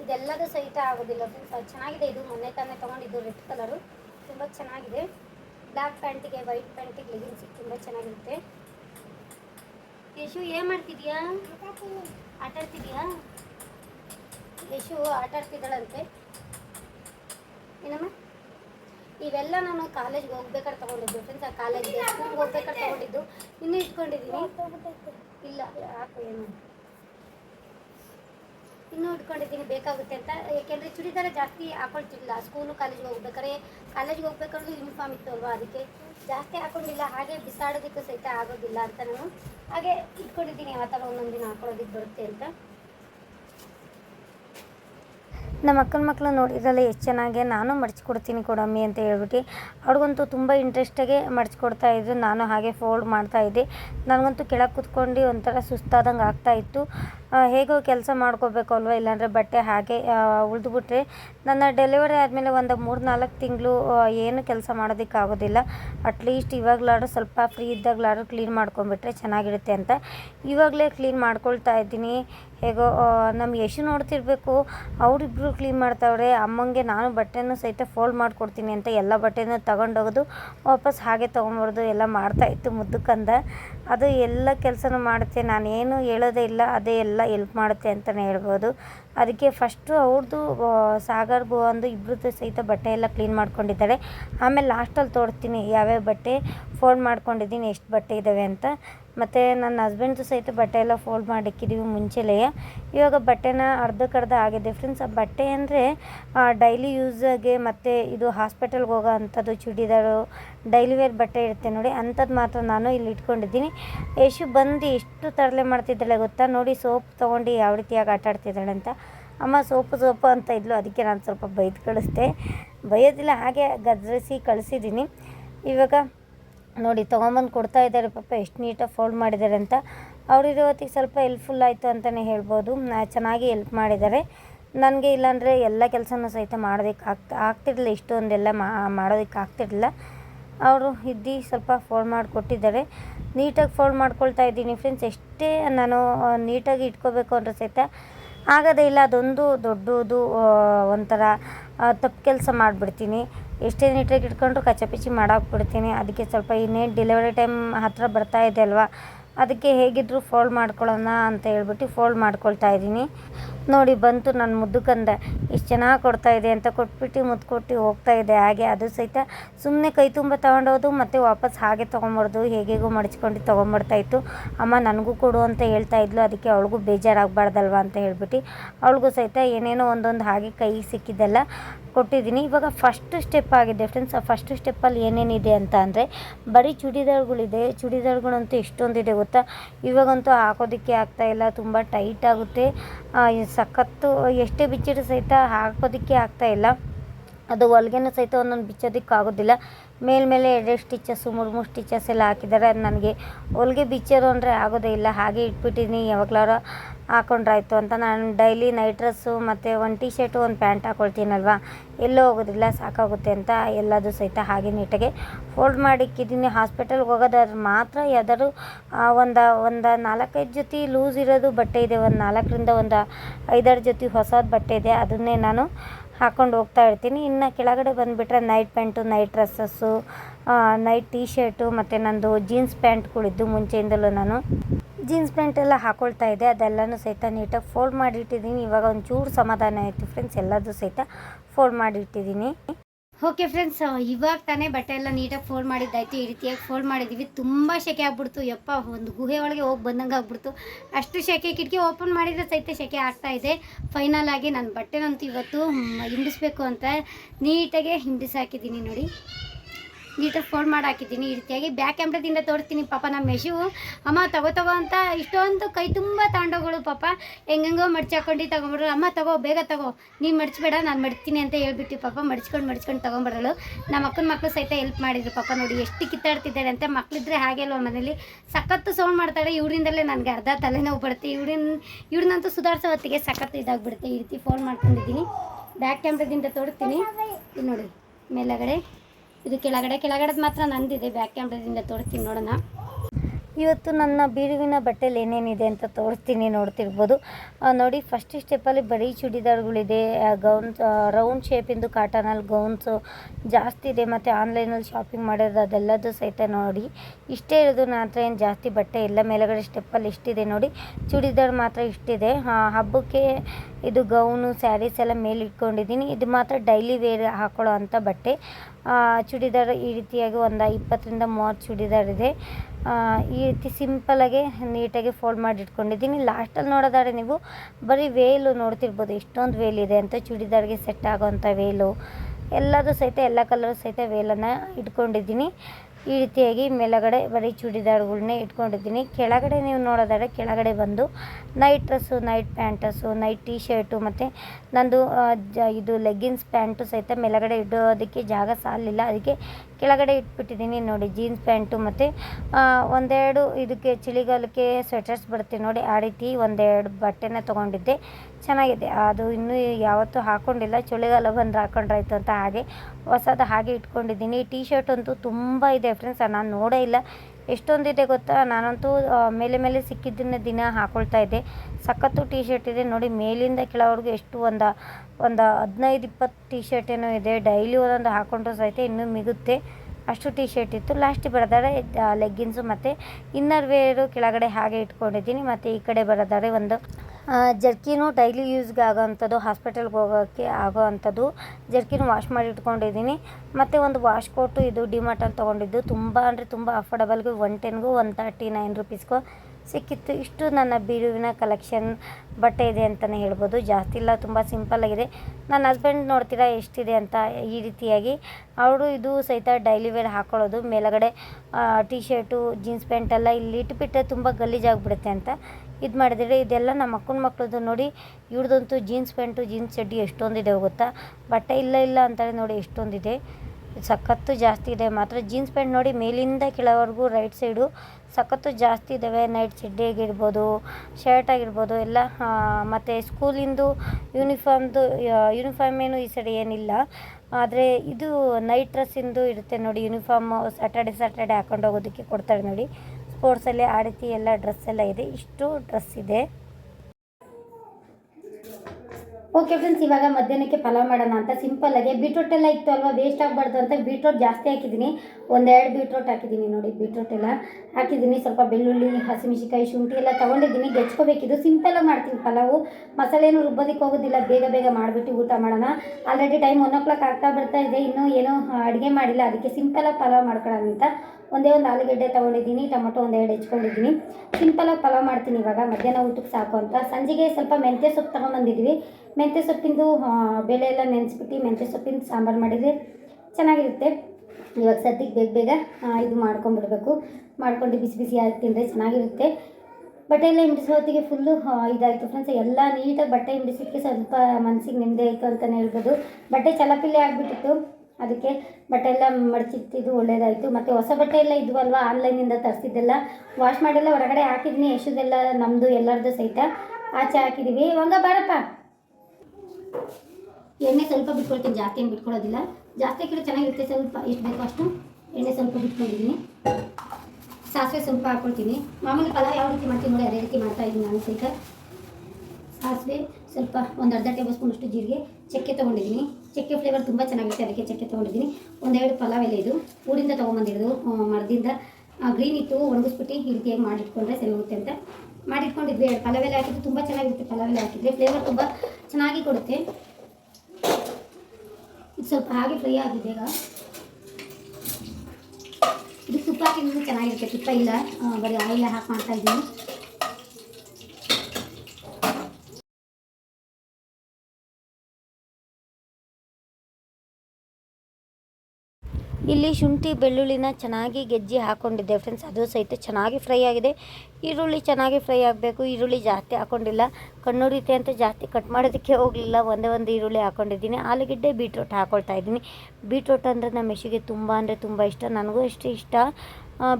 ಇದೆಲ್ಲದೂ ಸಹಿತ ಆಗೋದಿಲ್ಲ ಫ್ರೆಂಡ್ಸ್ ಚೆನ್ನಾಗಿದೆ ಇದು. ಮೊನ್ನೆ ತಾನೇ ತೊಗೊಂಡಿದ್ದು ರೆಡ್ ಕಲರು ತುಂಬ ಚೆನ್ನಾಗಿದೆ. ಬ್ಲ್ಯಾಕ್ ಪ್ಯಾಂಟಿಗೆ ವೈಟ್ ಪ್ಯಾಂಟಿಗೆ ಲೆಗಿನ್ಸಿಗೆ ತುಂಬ ಚೆನ್ನಾಗಿರುತ್ತೆ. ಯಶು, ಏನು ಮಾಡ್ತಿದ್ಯಾ? ಆಟ ಆಡ್ತಿದ್ಯಾ? ಯಶು, ಆಟ ಆಡ್ತಿದ್ದಾಳಂತೆ. ಏನಮ್ಮ? ಇವೆಲ್ಲ ನಾನು ಕಾಲೇಜ್ಗೆ ಹೋಗ್ಬೇಕಾದ್ರೆ ತಗೊಂಡಿದ್ದು ಫ್ರೆಂಡ್ಸ್ ಆ ಕಾಲೇಜ್ಗೆ ಹೋಗ್ಬೇಕಾದ್ರೆ ತಗೊಂಡಿದ್ದು. ಇನ್ನೂ ಇಟ್ಕೊಂಡಿದ್ದೀನಿ. ಇಲ್ಲ, ಯಾಕೆ ಏನು. ಇನ್ನೂ ಇಟ್ಕೊಂಡಿದ್ದೀನಿ, ಬೇಕಾಗುತ್ತೆ ಅಂತ. ಯಾಕೆಂದರೆ ಚೂಡಿದಾರ ಜಾಸ್ತಿ ಹಾಕೊಳ್ತಿಲ್ಲ ಸ್ಕೂಲು, ಕಾಲೇಜ್ಗೆ ಹೋಗ್ಬೇಕಾದ್ರೆ ಕಾಲೇಜ್ಗೆ ಹೋಗ್ಬೇಕಾದ್ರೂ ಯೂನಿಫಾರ್ಮ್ ಇತ್ತು ಅಲ್ವಾ ಅದಕ್ಕೆ. ಜಾಸ್ತಿ ಹಾಕೊಂಡಿಲ್ಲ, ಹಾಗೆ ಬಿಸಾಡೋದಕ್ಕೂ ಸಹಿತ ಆಗೋದಿಲ್ಲ ಅಂತ ನಾನು. ಹಾಗೆ ಇಟ್ಕೊಂಡಿದ್ದೀನಿ ಯಾವತ್ತಾಗ ಒಂದೊಂದು ದಿನ ಹಾಕೊಳ್ಳೋದಕ್ಕೆ ಬರುತ್ತೆ ಅಂತ. ನಮ್ಮ ಅಕ್ಕನ ಮಕ್ಕಳು ನೋಡಿದ್ರಲ್ಲ ಎಷ್ಟು ಚೆನ್ನಾಗಿ ನಾನು ಮಡ್ಚಿಕೊಡ್ತೀನಿ ಕೊಡಮ್ಮಿ ಅಂತ ಹೇಳ್ಬಿಟ್ಟು ಅವ್ರಿಗಂತೂ ತುಂಬ ಇಂಟ್ರೆಸ್ಟಾಗೆ ಮಡ್ಚಿಕೊಡ್ತಾ ಇದ್ರು. ನಾನು ಹಾಗೆ ಫೋಲ್ಡ್ ಮಾಡ್ತಾ ಇದ್ದೆ. ನನಗಂತೂ ಕೆಳಗೆ ಕೂತ್ಕೊಂಡು ಒಂಥರ ಸುಸ್ತಾದಂಗೆ ಆಗ್ತಾ ಇತ್ತು. ಆ, ಹೇಗೋ ಕೆಲಸ ಮಾಡ್ಕೋಬೇಕು ಅಲ್ವಾ? ಇಲ್ಲಾಂದರೆ ಬಟ್ಟೆ ಹಾಗೆ ಉಳಿದುಬಿಟ್ರೆ ನನ್ನ ಡೆಲಿವರಿ ಆದಮೇಲೆ ಒಂದು ಮೂರು ನಾಲ್ಕು ತಿಂಗಳು ಏನು ಕೆಲಸ ಮಾಡೋದಕ್ಕಾಗೋದಿಲ್ಲ ಅಟ್ಲೀಸ್ಟ್ ಇವಾಗಲಾದ್ರೂ ಸ್ವಲ್ಪ ಫ್ರೀ ಇದ್ದಾಗಲಾದ್ರೂ ಕ್ಲೀನ್ ಮಾಡ್ಕೊಂಬಿಟ್ರೆ ಚೆನ್ನಾಗಿರುತ್ತೆ ಅಂತ ಇವಾಗಲೇ ಕ್ಲೀನ್ ಮಾಡ್ಕೊಳ್ತಾ ಇದ್ದೀನಿ. ಹೇಗೋ ನಮ್ಮ ಯಶು ನೋಡ್ತಿರ್ಬೇಕು. ಅವರಿಬ್ಬರು ಕ್ಲೀನ್ ಮಾಡ್ತಾವ್ರೆ. ಅಮ್ಮಂಗೆ ನಾನು ಬಟ್ಟೆನೂ ಸಹಿತ ಫೋಲ್ಡ್ ಮಾಡಿಕೊಡ್ತೀನಿ ಅಂತ ಎಲ್ಲ ಬಟ್ಟೆನೂ ತಗೊಂಡೋಗೋದು, ವಾಪಸ್ ಹಾಗೆ ತೊಗೊಂಬರೋದು ಎಲ್ಲ ಮಾಡ್ತಾಯಿತ್ತು ಮುದ್ದಕ್ಕಂದ ಅದು ಎಲ್ಲ ಕೆಲಸನೂ ಮಾಡುತ್ತೆ. ನಾನೇನು ಹೇಳೋದೇ ಇಲ್ಲ. ಅದೇ ಎಲ್ಲ ಎಲ್ಪ್ ಮಾಡುತ್ತೆ ಅಂತಲೇ ಹೇಳ್ಬೋದು. ಅದಕ್ಕೆ ಫಸ್ಟು ಅವ್ರದ್ದು ಸಾಗರ್ ಒಂದು ಇಬ್ಬರದ್ದು ಸಹಿತ ಬಟ್ಟೆ ಎಲ್ಲ ಕ್ಲೀನ್ ಮಾಡ್ಕೊಂಡಿದ್ದಾಳೆ ಆಮೇಲೆ ಲಾಸ್ಟಲ್ಲಿ ತೋರಿಸ್ತೀನಿ ಯಾವ್ಯಾವ ಬಟ್ಟೆ ಫೋಲ್ಡ್ ಮಾಡ್ಕೊಂಡಿದ್ದೀನಿ, ಎಷ್ಟು ಬಟ್ಟೆ ಇದ್ದಾವೆ ಅಂತ. ಮತ್ತು ನನ್ನ ಹಸ್ಬೆಂಡ್ದು ಸಹಿತ ಬಟ್ಟೆ ಎಲ್ಲ ಫೋಲ್ಡ್ ಮಾಡಿಕ್ಕಿದ್ದೀವಿ ಮುಂಚೆಲೇ. ಇವಾಗ ಬಟ್ಟೆನ ಅರ್ಧಕ್ಕರ್ಧ ಆಗಿದೆ. ಫ್ರೆಂಡ್ಸ್ ಆ ಬಟ್ಟೆ ಅಂದರೆ ಡೈಲಿ ಯೂಸಾಗೆ ಮತ್ತು ಇದು ಹಾಸ್ಪಿಟಲ್ಗೆ ಹೋಗೋ ಅಂಥದ್ದು ಚೂಡಿದಾರು ಡೈಲಿ ವೇರ್ ಬಟ್ಟೆ ಇರುತ್ತೆ ನೋಡಿ ಅಂಥದ್ದು ಮಾತ್ರ ನಾನು ಇಲ್ಲಿ ಇಟ್ಕೊಂಡಿದ್ದೀನಿ. ಯಶು ಬಂದು ಎಷ್ಟು ತರಲೆ ಮಾಡ್ತಿದ್ದಾಳೆ ಗೊತ್ತಾ? ನೋಡಿ, ಸೋಪ್ ತೊಗೊಂಡು ಯಾವ ರೀತಿಯಾಗಿ ಆಟ ಆಡ್ತಿದ್ದಾಳೆ ಅಂತ. ಅಮ್ಮ, ಸೋಪು ಸೋಪು ಅಂತ ಇದ್ಲು. ಅದಕ್ಕೆ ನಾನು ಸ್ವಲ್ಪ ಬೈದು ಕಳಿಸ್ದೆ. ಬೈಯೋದಿಲ್ಲ, ಹಾಗೆ ಗದ್ರಿಸಿ ಕಳಿಸಿದ್ದೀನಿ. ಇವಾಗ ನೋಡಿ, ತೊಗೊಂಬಂದು ಕೊಡ್ತಾ ಇದ್ದಾರೆ ಪಾಪ, ಎಷ್ಟು ನೀಟಾಗಿ ಫೋಲ್ಡ್ ಮಾಡಿದ್ದಾರೆ ಅಂತ. ಅವರಿರೋ ಹೊತ್ತಿಗೆ ಸ್ವಲ್ಪ ಹೆಲ್ಪ್ಫುಲ್ ಆಯಿತು ಅಂತಲೇ ಹೇಳ್ಬೋದು. ಚೆನ್ನಾಗಿ ಹೆಲ್ಪ್ ಮಾಡಿದ್ದಾರೆ. ನನಗೆ ಇಲ್ಲಾಂದರೆ ಎಲ್ಲ ಕೆಲಸನೂ ಸಹಿತ ಮಾಡೋದಕ್ಕೆ ಆಗ್ತಾ ಆಗ್ತಿರಲಿಲ್ಲ. ಇಷ್ಟೊಂದೆಲ್ಲ ಮಾಡೋದಕ್ಕೆ ಆಗ್ತಿರಲಿಲ್ಲ. ಅವರು ಇದ್ದು ಸ್ವಲ್ಪ ಫೋಲ್ಡ್ ಮಾಡಿ ಕೊಟ್ಟಿದ್ದಾರೆ. ನೀಟಾಗಿ ಫೋಲ್ಡ್ ಮಾಡ್ಕೊಳ್ತಾ ಇದ್ದೀನಿ ಫ್ರೆಂಡ್ಸ್. ಎಷ್ಟೇ ನಾನು ನೀಟಾಗಿ ಇಟ್ಕೋಬೇಕು ಅಂದ್ರೆ ಸಹಿತ ಆಗೋದೇ ಇಲ್ಲ. ಅದೊಂದು ದೊಡ್ಡದು ಒಂಥರ ತಪ್ಪು ಕೆಲಸ ಮಾಡಿಬಿಡ್ತೀನಿ. ಎಷ್ಟೇ ನೀಟಾಗಿ ಇಟ್ಕೊಂಡ್ರು ಕಚ್ಚಪಿಚ್ಚಿ ಮಾಡಾಕ್ಬಿಡ್ತೀನಿ ಅದಕ್ಕೆ ಸ್ವಲ್ಪ ಇನ್ನೇನು ಡೆಲಿವರಿ ಟೈಮ್ ಹತ್ತಿರ ಬರ್ತಾ ಇದೆ ಅಲ್ವಾ? ಅದಕ್ಕೆ ಹೇಗಿದ್ದರೂ ಫೋಲ್ಡ್ ಮಾಡ್ಕೊಳ್ಳೋಣ ಅಂತ ಹೇಳ್ಬಿಟ್ಟು ಫೋಲ್ಡ್ ಮಾಡ್ಕೊಳ್ತಾ ಇದ್ದೀನಿ. ನೋಡಿ, ಬಂತು ನನ್ನ ಮುದ್ದುಕಂದ ಇಷ್ಟು ಚೆನ್ನಾಗಿ ಇದೆ ಅಂತ ಕೊಟ್ಬಿಟ್ಟು ಮುದ್ದು ಕೊಟ್ಟು ಹೋಗ್ತಾ ಇದೆ. ಹಾಗೆ ಅದು ಸಹಿತ ಸುಮ್ಮನೆ ಕೈ ತುಂಬ ತೊಗೊಂಡೋದು, ಮತ್ತು ವಾಪಸ್ ಹಾಗೆ ತೊಗೊಂಬಾರ್ದು, ಹೇಗೇಗೋ ಮಡಚ್ಕೊಂಡು ತೊಗೊಂಬರ್ತಾ ಇತ್ತು. ಅಮ್ಮ ನನಗೂ ಕೊಡು ಅಂತ ಹೇಳ್ತಾ ಇದ್ಲು. ಅದಕ್ಕೆ ಅವಳಿಗೂ ಬೇಜಾರಾಗಬಾರ್ದಲ್ವ ಅಂತ ಹೇಳ್ಬಿಟ್ಟು ಅವಳಿಗೂ ಸಹಿತ ಏನೇನೋ ಒಂದೊಂದು ಹಾಗೆ ಕೈ ಸಿಕ್ಕಿದ್ದೆಲ್ಲ ಕೊಟ್ಟಿದ್ದೀನಿ. ಇವಾಗ ಫಸ್ಟ್ ಸ್ಟೆಪ್ ಆಗಿದೆ ಫ್ರೆಂಡ್ಸ್ ಆ ಫಸ್ಟ್ ಸ್ಟೆಪ್ಪಲ್ಲಿ ಏನೇನಿದೆ ಅಂತ ಅಂದರೆ, ಬರೀ ಚೂಡಿದಾರ್ಗಳಿದೆ. ಚೂಡಿದಾರ್ಗಳಂತೂ ಎಷ್ಟೊಂದಿದೆ ಇವಾಗಂತೂ ಹಾಕೋದಕ್ಕೆ ಆಗ್ತಾ ಇಲ್ಲ, ತುಂಬ ಟೈಟ್ ಆಗುತ್ತೆ. ಸಖತ್ತು ಎಷ್ಟೇ ಬಿಚ್ಚಿದ್ರು ಸಹಿತ ಹಾಕೋದಕ್ಕೆ ಆಗ್ತಾ ಇಲ್ಲ. ಅದು ಹೊಲ್ಗೆನೂ ಸಹಿತ ಒಂದೊಂದು ಬಿಚ್ಚೋದಕ್ಕೆ ಆಗೋದಿಲ್ಲ ಮೇಲ್ಮೇಲೆ ಎರಡೆರಡು ಸ್ಟಿಚಸ್ಸು ಮೂರು ಮೂರು ಸ್ಟಿಚಸ್ ಎಲ್ಲ ಹಾಕಿದ್ದಾರೆ. ಅದು ನನಗೆ ಹೊಲಿಗೆ ಬಿಚ್ಚೋದು ಅಂದರೆ ಆಗೋದೇ ಇಲ್ಲ. ಹಾಗೆ ಇಟ್ಬಿಟ್ಟಿದ್ದೀನಿ ಯಾವಾಗ್ಲಾರ ಹಾಕೊಂಡ್ರಾಯ್ತು ಅಂತ. ನಾನು ಡೈಲಿ ನೈಟ್ ಡ್ರೆಸ್ಸು ಮತ್ತು ಒಂದು ಟಿ ಶರ್ಟು ಒಂದು ಪ್ಯಾಂಟ್ ಹಾಕೊಳ್ತೀನಲ್ವ? ಎಲ್ಲೂ ಹೋಗೋದಿಲ್ಲ. ಸಾಕಾಗುತ್ತೆ ಅಂತ ಎಲ್ಲದು ಸಹಿತ ಹಾಗೆ ನೀಟಾಗಿ ಫೋಲ್ಡ್ ಮಾಡಿಕ್ಕಿದ್ದೀನಿ ಹಾಸ್ಪಿಟಲ್ಗೆ ಹೋಗೋದಾದ್ರೆ ಮಾತ್ರ ಯಾವ್ದಾದ್ರು ಒಂದು ಒಂದು ನಾಲ್ಕೈದು ಜೊತೆ ಲೂಸ್ ಇರೋದು ಬಟ್ಟೆ ಇದೆ. ಒಂದು ನಾಲ್ಕರಿಂದ ಒಂದು ಐದಾರು ಜೊತೆ ಹೊಸದು ಬಟ್ಟೆ ಇದೆ. ಅದನ್ನೇ ನಾನು ಹಾಕ್ಕೊಂಡು ಹೋಗ್ತಾ ಇರ್ತೀನಿ. ಇನ್ನು ಕೆಳಗಡೆ ಬಂದುಬಿಟ್ರೆ night pant night dresses night T shirt ಮತ್ತು ನಂದು ಜೀನ್ಸ್ ಪ್ಯಾಂಟ್ಗಳಿದ್ದು ಮುಂಚೆಯಿಂದಲೂ ನಾನು ಜೀನ್ಸ್ ಪ್ಯಾಂಟ್ ಎಲ್ಲ ಹಾಕೊಳ್ತಾ ಇದ್ದೆ. ಅದೆಲ್ಲನೂ ಸಹಿತ ನೀಟಾಗಿ ಫೋಲ್ಡ್ ಮಾಡಿಟ್ಟಿದ್ದೀನಿ. ಇವಾಗ ಒಂಚೂರು ಸಮಾಧಾನ ಆಯಿತು ಫ್ರೆಂಡ್ಸ್ ಎಲ್ಲದೂ ಸಹಿತ ಫೋಲ್ಡ್ ಮಾಡಿಟ್ಟಿದ್ದೀನಿ. ಓಕೆ ಫ್ರೆಂಡ್ಸ್ ಇವಾಗ ತಾನೇ ಬಟ್ಟೆ ಎಲ್ಲ ನೀಟಾಗಿ ಫೋಲ್ಡ್ ಮಾಡಿದ್ದಾಯ್ತು. ಈ ರೀತಿಯಾಗಿ ಫೋಲ್ಡ್ ಮಾಡಿದ್ದೀವಿ ತುಂಬ ಸೆಕೆ ಆಗ್ಬಿಡ್ತು. ಯಪ್ಪ, ಒಂದು ಗುಹೆ ಒಳಗೆ ಹೋಗಿ ಬಂದಂಗೆ ಆಗ್ಬಿಡ್ತು. ಅಷ್ಟು ಸೆಕೆ ಕಿಟಕಿ ಓಪನ್ ಮಾಡಿದರೆ ಸಹಿತ ಸೆಕೆ ಆಗ್ತಾ ಇದೆ. ಫೈನಲ್ ಆಗಿ ನಾನು ಬಟ್ಟೆನಂತೂ ಇವತ್ತು ಹಿಂಡಿಸ್ಬೇಕು ಅಂತ ನೀಟಾಗೆ ಹಿಂಡಿಸಾಕಿದ್ದೀನಿ ನೋಡಿ. ನೀಟಾಗಿ ಫೋಲ್ಡ್ ಮಾಡಿ ಹಾಕಿದ್ದೀನಿ. ಈ ರೀತಿಯಾಗಿ ಬ್ಯಾಕ್ ಕ್ಯಾಮ್ರದಿಂದ ತೋರಿಸ್ತೀನಿ ಪಾಪ ನಮ್ಮ ಯಶು. ಅಮ್ಮ ತಗೋ ತಗೋ ಅಂತ ಇಷ್ಟೊಂದು ಕೈ ತುಂಬ ತಾಂಡೋಗಳು ಪಾಪ. ಹೆಂಗೆಂಗೋ ಮಡ್ಚಾಕೊಂಡು ತಗೊಂಬರೋಳು ಅಮ್ಮ ತಗೋ, ಬೇಗ ತಗೋ. ನೀನು ಮಡ್ಚಬೇಡ ನಾನು ಮಡ್ತೀನಿ ಅಂತ ಹೇಳ್ಬಿಟ್ಟು ಪಾಪ. ಮಡ್ಚ್ಕೊಂಡು ಮಡ್ಚ್ಕೊಂಡು ತೊಗೊಂಬರೋಳು ನಮ್ಮ ಅಕ್ಕನ ಮಕ್ಕಳು ಸಹಿತ ಹೆಲ್ಪ್ ಮಾಡಿದ್ರು ಪಾಪ ನೋಡಿ, ಎಷ್ಟು ಕಿತ್ತಾಡ್ತಿದ್ದಾರೆ ಅಂತ. ಮಕ್ಕಳಿದ್ರೆ ಹಾಗೆ ಅಲ್ವ ಮನೇಲಿ? ಸಖತ್ತು ಸೌಂಡ್ ಮಾಡ್ತಾಳೆ. ಇವರಿಂದಲೇ ನನಗೆ ಅರ್ಧ ತಲೆನೋವು ಬರುತ್ತೆ. ಇವ್ರಿನ, ಇವ್ರನ್ನಂತೂ ಸುಧಾರಿಸೋ ಹೊತ್ತಿಗೆ ಸಖತ್ತು ಇದಾಗ್ಬಿಡುತ್ತೆ. ಈ ರೀತಿ ಫೋನ್ ಮಾಡ್ಕೊಂಡಿದ್ದೀನಿ. ಬ್ಯಾಕ್ ಕ್ಯಾಮ್ರದಿಂದ ತೋರಿಸ್ತೀನಿ. ನೋಡಿ, ಮೇಲಗಡೆ. ಇದು ಕೆಳಗಡೆ ಕೆಳಗಡೆದು ಮಾತ್ರ ನಂದಿದೆ ಬ್ಯಾಕ್ ಕ್ಯಾಮ್ರದಿಂದ ತೋರಿಸ್ತೀನಿ ನೋಡೋಣ. ಇವತ್ತು ನನ್ನ ಬೀರುವಿನ ಬಟ್ಟೆಲಿ ಏನೇನಿದೆ ಅಂತ ತೋರಿಸ್ತೀನಿ, ನೋಡ್ತಿರ್ಬೋದು. ನೋಡಿ ಫಸ್ಟ್ ಸ್ಟೆಪ್ಪಲ್ಲಿ ಬರೀ ಚೂಡಿದಾರ್ಗಳಿದೆ ಗೌನ್ಸ್ ರೌಂಡ್ ಶೇಪಿಂದು ಕಾಟನಲ್ಲಿ ಗೌನ್ಸು ಜಾಸ್ತಿ ಇದೆ, ಮತ್ತು ಆನ್ಲೈನಲ್ಲಿ ಶಾಪಿಂಗ್ ಮಾಡಿರೋದು ಅದೆಲ್ಲದೂ ಸಹಿತ ನೋಡಿ. ಇಷ್ಟೇ ಇರೋದು ಹತ್ರ ಏನು ಜಾಸ್ತಿ ಬಟ್ಟೆ ಇಲ್ಲ, ಮೇಲುಗಡೆ ಸ್ಟೆಪ್ಪಲ್ಲಿ ಇಷ್ಟಿದೆ ನೋಡಿ. ಚೂಡಿದಾರ್ ಮಾತ್ರ ಇಷ್ಟಿದೆ. ಹಬ್ಬಕ್ಕೆ ಇದು ಗೌನು ಸ್ಯಾರೀಸ್ ಎಲ್ಲ ಮೇಲೆ ಇಟ್ಕೊಂಡಿದ್ದೀನಿ. ಇದು ಮಾತ್ರ ಡೈಲಿ ವೇರ್ ಹಾಕೊಳ್ಳೋ ಅಂಥ ಬಟ್ಟೆ. ಚೂಡಿದಾರ್ ಈ ರೀತಿಯಾಗಿ ಒಂದು ಇಪ್ಪತ್ತರಿಂದ ಮೂವತ್ತು ಚೂಡಿದಾರ್ ಇದೆ. ಈ ರೀತಿ ಸಿಂಪಲ್ಲಾಗೆ ನೀಟಾಗಿ ಫೋಲ್ಡ್ ಮಾಡಿ ಇಟ್ಕೊಂಡಿದ್ದೀನಿ. ಲಾಸ್ಟಲ್ಲಿ ನೋಡೋದಾದ್ರೆ ನೀವು ಬರೀ ವೇಲು ನೋಡ್ತಿರ್ಬೋದು. ಇಷ್ಟೊಂದು ವೇಲ್ ಇದೆ ಅಂತ ಚೂಡಿದಾರ್ಗೆ ಸೆಟ್ ಆಗೋವಂಥ ವೇಲು ಎಲ್ಲದೂ ಸಹಿತ, ಎಲ್ಲ ಕಲರ್ ಸಹಿತ ವೇಲನ್ನು ಇಟ್ಕೊಂಡಿದ್ದೀನಿ. ಈ ರೀತಿಯಾಗಿ ಮೇಲಗಡೆ ಬರೀ ಚೂಡಿದಾರ್ಗಳ್ನೇ ಇಟ್ಕೊಂಡಿದ್ದೀನಿ. ಕೆಳಗಡೆ ನೀವು ನೋಡೋದಾದ್ರೆ ಕೆಳಗಡೆ ಬಂದು night dress night pants night T shirt ಮತ್ತು ನಂದು ಇದು ಲೆಗ್ಗಿನ್ಸ್ ಪ್ಯಾಂಟು ಸಹಿತ ಮೇಲಗಡೆ ಇಡೋದಕ್ಕೆ ಜಾಗ ಸಾಲಿಲ್ಲ. ಅದಕ್ಕೆ ಕೆಳಗಡೆ ಇಟ್ಬಿಟ್ಟಿದ್ದೀನಿ ನೋಡಿ ಜೀನ್ಸ್ ಪ್ಯಾಂಟು ಮತ್ತು ಒಂದೆರಡು ಇದಕ್ಕೆ, ಚಳಿಗಾಲಕ್ಕೆ ಸ್ವೆಟರ್ಸ್ ಬರುತ್ತೆ ನೋಡಿ. ಆ ರೀತಿ ಒಂದೆರಡು ಬಟ್ಟೆನ ತೊಗೊಂಡಿದ್ದೆ. ಚೆನ್ನಾಗಿದೆ. ಅದು ಇನ್ನೂ ಯಾವತ್ತೂ ಹಾಕ್ಕೊಂಡಿಲ್ಲ ಚಳಿಗಾಲ ಬಂದು ಹಾಕೊಂಡ್ರಾಯ್ತು ಅಂತ ಹಾಗೆ ಹೊಸದು ಹಾಗೆ ಇಟ್ಕೊಂಡಿದ್ದೀನಿ. ಟೀ ಶರ್ಟ್ ಅಂತೂ ತುಂಬ ಇದೆ ಫ್ರೆಂಡ್ಸ್ ನಾನು ನೋಡೇ ಇಲ್ಲ. ಎಷ್ಟೊಂದಿದೆ ಗೊತ್ತಾ? ನಾನಂತೂ ಮೇಲೆ ಮೇಲೆ ಸಿಕ್ಕಿದ್ದನ್ನ ದಿನ ಹಾಕ್ಕೊಳ್ತಾ ಇದ್ದೆ. ಸಖತ್ತು ಟೀ ಶರ್ಟ್ ಇದೆ. ನೋಡಿ, ಮೇಲಿಂದ ಕೆಳವರೆಗೂ ಎಷ್ಟು ಒಂದು ಒಂದು ಹದಿನೈದು, ಇಪ್ಪತ್ತು ಟೀ ಶರ್ಟ್ ಏನೋ ಇದೆ. ಡೈಲಿ ಒಂದೊಂದು ಹಾಕೊಂಡ್ರು ಸಹಿತ ಇನ್ನೂ ಮಿಗುತ್ತೆ. ಅಷ್ಟು ಟೀ ಶರ್ಟ್ ಇತ್ತು ಲಾಸ್ಟಿಗೆ ಬರೋದಾರೆ ಲೆಗ್ಗಿನ್ಸು ಮತ್ತು ಇನ್ನರ್ ವೇರು ಕೆಳಗಡೆ ಹಾಗೆ ಇಟ್ಕೊಂಡಿದ್ದೀನಿ. ಮತ್ತು ಈ ಕಡೆ ಬರೋದಾರೆ ಒಂದು ಜರ್ಕಿನು ಡೈಲಿ ಯೂಸ್ಗೆ ಆಗೋವಂಥದ್ದು ಹಾಸ್ಪಿಟಲ್ಗೆ ಹೋಗೋಕ್ಕೆ ಆಗೋ ಅಂಥದ್ದು ಜರ್ಕಿನ್ ವಾಶ್ ಮಾಡಿ ಇಟ್ಕೊಂಡಿದ್ದೀನಿ. ಮತ್ತು ಒಂದು ವಾಶ್ ಕೋಟು, ಇದು ಡಿಮಾರ್ಟಲ್ಲಿ ತೊಗೊಂಡಿದ್ದು. ತುಂಬ ಅಂದರೆ ತುಂಬ ಅಫೋರ್ಡಬಲ್ಗೆ, ಒನ್ ಟೆನ್ಗೂ ಒನ್ ತರ್ಟಿ ನೈನ್ ರುಪೀಸ್ಗೂ ಸಿಕ್ಕಿತ್ತು. ಇಷ್ಟು ನನ್ನ ಬಿಡುವಿನ ಕಲೆಕ್ಷನ್ ಬಟ್ಟೆ ಇದೆ ಅಂತಲೇ ಹೇಳ್ಬೋದು. ಜಾಸ್ತಿ ಇಲ್ಲ, ತುಂಬ ಸಿಂಪಲ್ ಆಗಿದೆ. ನನ್ನ ಹಸ್ಬೆಂಡ್ ನೋಡ್ತೀರಾ, ಎಷ್ಟಿದೆ ಅಂತ ಈ ರೀತಿಯಾಗಿ. ಅವರು ಇದು ಸಹಿತ ಡೈಲಿ ವೇರ್ ಹಾಕೊಳ್ಳೋದು. ಮೇಲಗಡೆ ಟೀ ಶರ್ಟು ಜೀನ್ಸ್ ಪ್ಯಾಂಟ್ ಎಲ್ಲ ಇಲ್ಲಿ ಇಟ್ಬಿಟ್ರೆ ತುಂಬ ಗಲೀಜಾಗ್ಬಿಡುತ್ತೆ ಅಂತ. ಇದು ಮಾಡಿದರೆ ಇದೆಲ್ಲ ನಮ್ಮ ಅಕ್ಕನ ಮಕ್ಕಳದ್ದು ನೋಡಿ ಇವ್ರದ್ದಂತೂ ಜೀನ್ಸ್ ಪ್ಯಾಂಟು ಜೀನ್ಸ್ ಚಡ್ಡಿ ಎಷ್ಟೊಂದಿದೆ ಗೊತ್ತಾ? ಬಟ್ಟೆ ಇಲ್ಲ ಇಲ್ಲ ಅಂತಾರೆ ನೋಡಿ ಎಷ್ಟೊಂದಿದೆ. ಸಖತ್ತು ಜಾಸ್ತಿ ಇದೆ. ಮಾತ್ರ ಜೀನ್ಸ್ ಪ್ಯಾಂಟ್ ನೋಡಿ ಮೇಲಿಂದ ಕೆಳವರೆಗೂ ರೈಟ್ ಸೈಡು ಸಖತ್ತು ಜಾಸ್ತಿ ಇದ್ದಾವೆ ನೈಟ್ ಚಡ್ಡಿ ಆಗಿರ್ಬೋದು ಶರ್ಟ್ ಆಗಿರ್ಬೋದು, ಎಲ್ಲ ಮತ್ತು ಸ್ಕೂಲಿಂದು ಯೂನಿಫಾರ್ಮ್ದು ಯೂನಿಫಾರ್ಮ್ ಏನು ಈ ಸೈಡ್ ಏನಿಲ್ಲ. ಆದರೆ ಇದು ನೈಟ್ ಡ್ರೆಸ್ಸಿಂದು ಇರುತ್ತೆ ನೋಡಿ ಯೂನಿಫಾರ್ಮು ಸ್ಯಾಟರ್ಡೆ ಸ್ಯಾಟರ್ಡೆ ಹಾಕೊಂಡು ಹೋಗೋದಕ್ಕೆ ಕೊಡ್ತಾರೆ ನೋಡಿ. ಸ್ಪೋರ್ಟ್ಸಲ್ಲಿ ಆಡಿತಿ, ಎಲ್ಲ ಡ್ರೆಸ್ ಎಲ್ಲ ಇದೆ. ಇಷ್ಟು ಡ್ರೆಸ್ ಇದೆ. ಓಕೆ ಫ್ರೆಂಡ್ಸ್ ಇವಾಗ ಮಧ್ಯಾಹ್ನಕ್ಕೆ ಪಲಾವ್ ಮಾಡೋಣ ಅಂತ ಸಿಂಪಲ್ ಆಗಿ. ಬೀಟ್ರೂಟ್ ಎಲ್ಲ ಇತ್ತು ಅಲ್ವಾ? ವೇಸ್ಟ್ ಆಗಬಾರ್ದು ಅಂತ ಬೀಟ್ರೂಟ್ ಜಾಸ್ತಿ ಹಾಕಿದ್ದೀನಿ. ಒಂದೆರಡು ಬೀಟ್ರೂಟ್ ಹಾಕಿದ್ದೀನಿ ನೋಡಿ ಬೀಟ್ರೂಟ್ ಎಲ್ಲ. ಹಾಕಿದ್ದೀನಿ, ಸ್ವಲ್ಪ ಬೆಳ್ಳುಳ್ಳಿ ಹಸಿಮೆಣಸಿಕಾಯಿ ಶುಂಠಿ ಎಲ್ಲ ತೊಗೊಂಡಿದ್ದೀನಿ. ಗೆಚ್ಕೋಬೇಕಿದ್ದು ಸಿಂಪಲ್ಲಾಗಿ ಮಾಡ್ತೀನಿ ಪಲಾವು. ಮಸಾಲೆನೂ ರುಬ್ಬೋದಕ್ಕೆ ಹೋಗೋದಿಲ್ಲ. ಬೇಗ ಬೇಗ ಮಾಡಿಬಿಟ್ಟು ಊಟ ಮಾಡೋಣ. Already time one o'clock ಆಗ್ತಾ ಬರ್ತಾ ಇದೆ. ಇನ್ನೂ ಏನೂ ಅಡುಗೆ ಮಾಡಿಲ್ಲ. ಅದಕ್ಕೆ ಸಿಂಪಲಾಗಿ ಪಲಾವ್ ಮಾಡ್ಕೊಳ್ಳೋಣ ಅಂತ ಒಂದೇ ಒಂದು ಆಲೂಗಡ್ಡೆ ತೊಗೊಂಡಿದ್ದೀನಿ, ಟೊಮೊಟೊ ಒಂದೆರಡು ಹೆಚ್ಕೊಂಡಿದ್ದೀನಿ. ಸಿಂಪಲಾಗಿ ಪಲಾವ್ ಮಾಡ್ತೀನಿ ಇವಾಗ, ಮಧ್ಯಾಹ್ನ ಊಟಕ್ಕೆ ಸಾಕು ಅಂತ. ಸಂಜೆಗೆ ಸ್ವಲ್ಪ ಮೆಂತ್ಯ ಸೊಪ್ಪು ತೊಗೊಂಬಂದಿದ್ವಿ ಮೆಂತ್ಯ ಸೊಪ್ಪಿಂದು ಬೆಳೆ ಎಲ್ಲ ನೆನೆಸ್ಬಿಟ್ಟು ಮೆಂತ್ಯ ಸೊಪ್ಪಿಂದು ಸಾಂಬಾರು ಮಾಡಿದರೆ ಚೆನ್ನಾಗಿರುತ್ತೆ. ಇವಾಗ ಸದ್ಯಕ್ಕೆ ಬೇಗ ಬೇಗ ಇದು ಮಾಡ್ಕೊಂಬಿಡ್ಬೇಕು. ಮಾಡ್ಕೊಂಡು ಬಿಸಿ ಬಿಸಿ ಆಗಿ ತಿಂದರೆ ಚೆನ್ನಾಗಿರುತ್ತೆ. ಬಟ್ಟೆ ಎಲ್ಲ ಹಿಂಡಿಸೋ ಹೊತ್ತಿಗೆ ಫುಲ್ಲು ಇದಾಯಿತು ಫ್ರೆಂಡ್ಸ್ ಎಲ್ಲ ನೀಟಾಗಿ ಬಟ್ಟೆ ಹಿಂಡಿಸೋಕ್ಕೆ ಸ್ವಲ್ಪ ಮನಸ್ಸಿಗೆ ನೆಮ್ಮದಿ ಆಯಿತು ಅಂತಲೇ ಹೇಳ್ಬೋದು. ಬಟ್ಟೆ ಚಲಪಿಲ್ಲಿ ಆಗಿಬಿಟ್ಟಿತ್ತು. ಅದಕ್ಕೆ ಬಟ್ಟೆ ಎಲ್ಲ ಮಡಚಿಟ್ಟಿದ್ದು ಒಳ್ಳೇದಾಯಿತು. ಮತ್ತು ಹೊಸ ಬಟ್ಟೆ ಎಲ್ಲ ಇದ್ವಲ್ವಾ ಆನ್ಲೈನಿಂದ ತರಿಸಿದ್ದೆಲ್ಲ. ವಾಶ್ ಮಾಡಿಲ್ಲ, ಹೊರಗಡೆ ಹಾಕಿದ್ನಿ, ಯಶುದೆಲ್ಲ ನಮ್ಮದು ಎಲ್ಲರದ್ದು ಸಹಿತ. ಆಚೆ ಹಾಕಿದ್ದೀವಿ ಇವಾಗ ಬಾರಪ್ಪ. ಎಣ್ಣೆ ಸ್ವಲ್ಪ ಬಿಟ್ಕೊಳ್ತೀನಿ, ಜಾಸ್ತಿ ಏನು ಬಿಟ್ಕೊಳ್ಳೋದಿಲ್ಲ ಜಾಸ್ತಿ ಹಾಕಿದ್ರೆ ಚೆನ್ನಾಗಿರುತ್ತೆ, ಸ್ವಲ್ಪ ಎಷ್ಟು ಬೇಕೋ ಅಷ್ಟು. ಎಣ್ಣೆ ಸ್ವಲ್ಪ ಬಿಟ್ಕೊಂಡಿದ್ದೀನಿ ಸಾಸಿವೆ ಸ್ವಲ್ಪ ಹಾಕ್ಕೊಳ್ತೀನಿ ಮಾಮೂಲಿ ಪಲಾವ್ ಯಾವ ರೀತಿ ಮಾಡ್ತೀನಿ ನೋಡಿ, ಅದೇ ರೀತಿ ಮಾಡ್ತಾಯಿದ್ದೀನಿ ನಾನು ಸಹಿತ. ಸಾಸಿವೆ. ಸ್ವಲ್ಪ ಒಂದು ಅರ್ಧ ಟೇಬಲ್ ಸ್ಪೂನ್ ಅಷ್ಟು ಜೀರಿಗೆ, ಚಕ್ಕೆ ತೊಗೊಂಡಿದ್ದೀನಿ. ಚಕ್ಕೆ ಫ್ಲೇವರ್ ತುಂಬ ಚೆನ್ನಾಗಿರುತ್ತೆ ಅದಕ್ಕೆ ಚಕ್ಕೆ ತೊಗೊಂಡಿದ್ದೀನಿ. ಒಂದೆರಡು ಪಲಾವ್ ಎಲೆ ಇದು. ಊರಿಂದ ತೊಗೊಂಬಂದಿರೋದು ಮರದಿಂದ. ಗ್ರೀನ್ ಇತ್ತು ಒಣಗಿಸ್ಬಿಟ್ಟು ಈ ರೀತಿಯಾಗಿ ಮಾಡಿಟ್ಕೊಂಡ್ರೆ ಸರಿ ಹೋಗುತ್ತೆ ಅಂತ. ಮಾಡಿಟ್ಕೊಂಡಿದ್ವಿ, ಎರಡು ಪಲಾವ್ ಎಲೆ ಹಾಕಿದ್ರೆ, ತುಂಬ ಚೆನ್ನಾಗಿರುತ್ತೆ ಪಲಾವ್ ಎಲೆ ಹಾಕಿದ್ರೆ. ಫ್ಲೇವರ್ ತುಂಬ ಚೆನ್ನಾಗಿ ಕೊಡುತ್ತೆ. ಇದು ಸ್ವಲ್ಪ ಹಾಗೆ ಫ್ರೈ ಆಗಿದೆ ಈಗ. ಇದು ತುಪ್ಪ ಹಾಕಿದ್ರು ಚೆನ್ನಾಗಿರುತ್ತೆ. ತುಪ್ಪ ಇಲ್ಲ. ಬರೀ ಆಯಿಲ್ ಹಾಕಿ ಮಾಡ್ತಾ ಇಲ್ಲಿ ಶುಂಠಿ ಬೆಳ್ಳುಳ್ಳಿನ ಚೆನ್ನಾಗಿ ಗೆಜ್ಜಿ ಹಾಕ್ಕೊಂಡಿದ್ದೆ ಫ್ರೆಂಡ್ಸ್ ಅದು ಸಹಿತ ಚೆನ್ನಾಗಿ ಫ್ರೈ ಆಗಿದೆ. ಈರುಳ್ಳಿ ಚೆನ್ನಾಗಿ ಫ್ರೈ ಆಗಬೇಕು. ಈರುಳ್ಳಿ ಜಾಸ್ತಿ ಹಾಕ್ಕೊಂಡಿಲ್ಲ ಕಣ್ಣುರಿತೆ ಅಂತ ಜಾಸ್ತಿ ಕಟ್ ಮಾಡೋದಕ್ಕೆ ಹೋಗಲಿಲ್ಲ. ಒಂದೇ ಒಂದು ಈರುಳ್ಳಿ ಹಾಕ್ಕೊಂಡಿದ್ದೀನಿ ಆಲೂಗಡ್ಡೆ ಬೀಟ್ರೋಟ್ ಹಾಕ್ಕೊಳ್ತಾ ಇದ್ದೀನಿ. ಬೀಟ್ರೋಟ್ ಅಂದರೆ ನಮ್ಮ ಮೆಷಿಗೆ ತುಂಬ ಅಂದರೆ ತುಂಬ ಇಷ್ಟ. ನನಗೂ ಅಷ್ಟೇ ಇಷ್ಟ.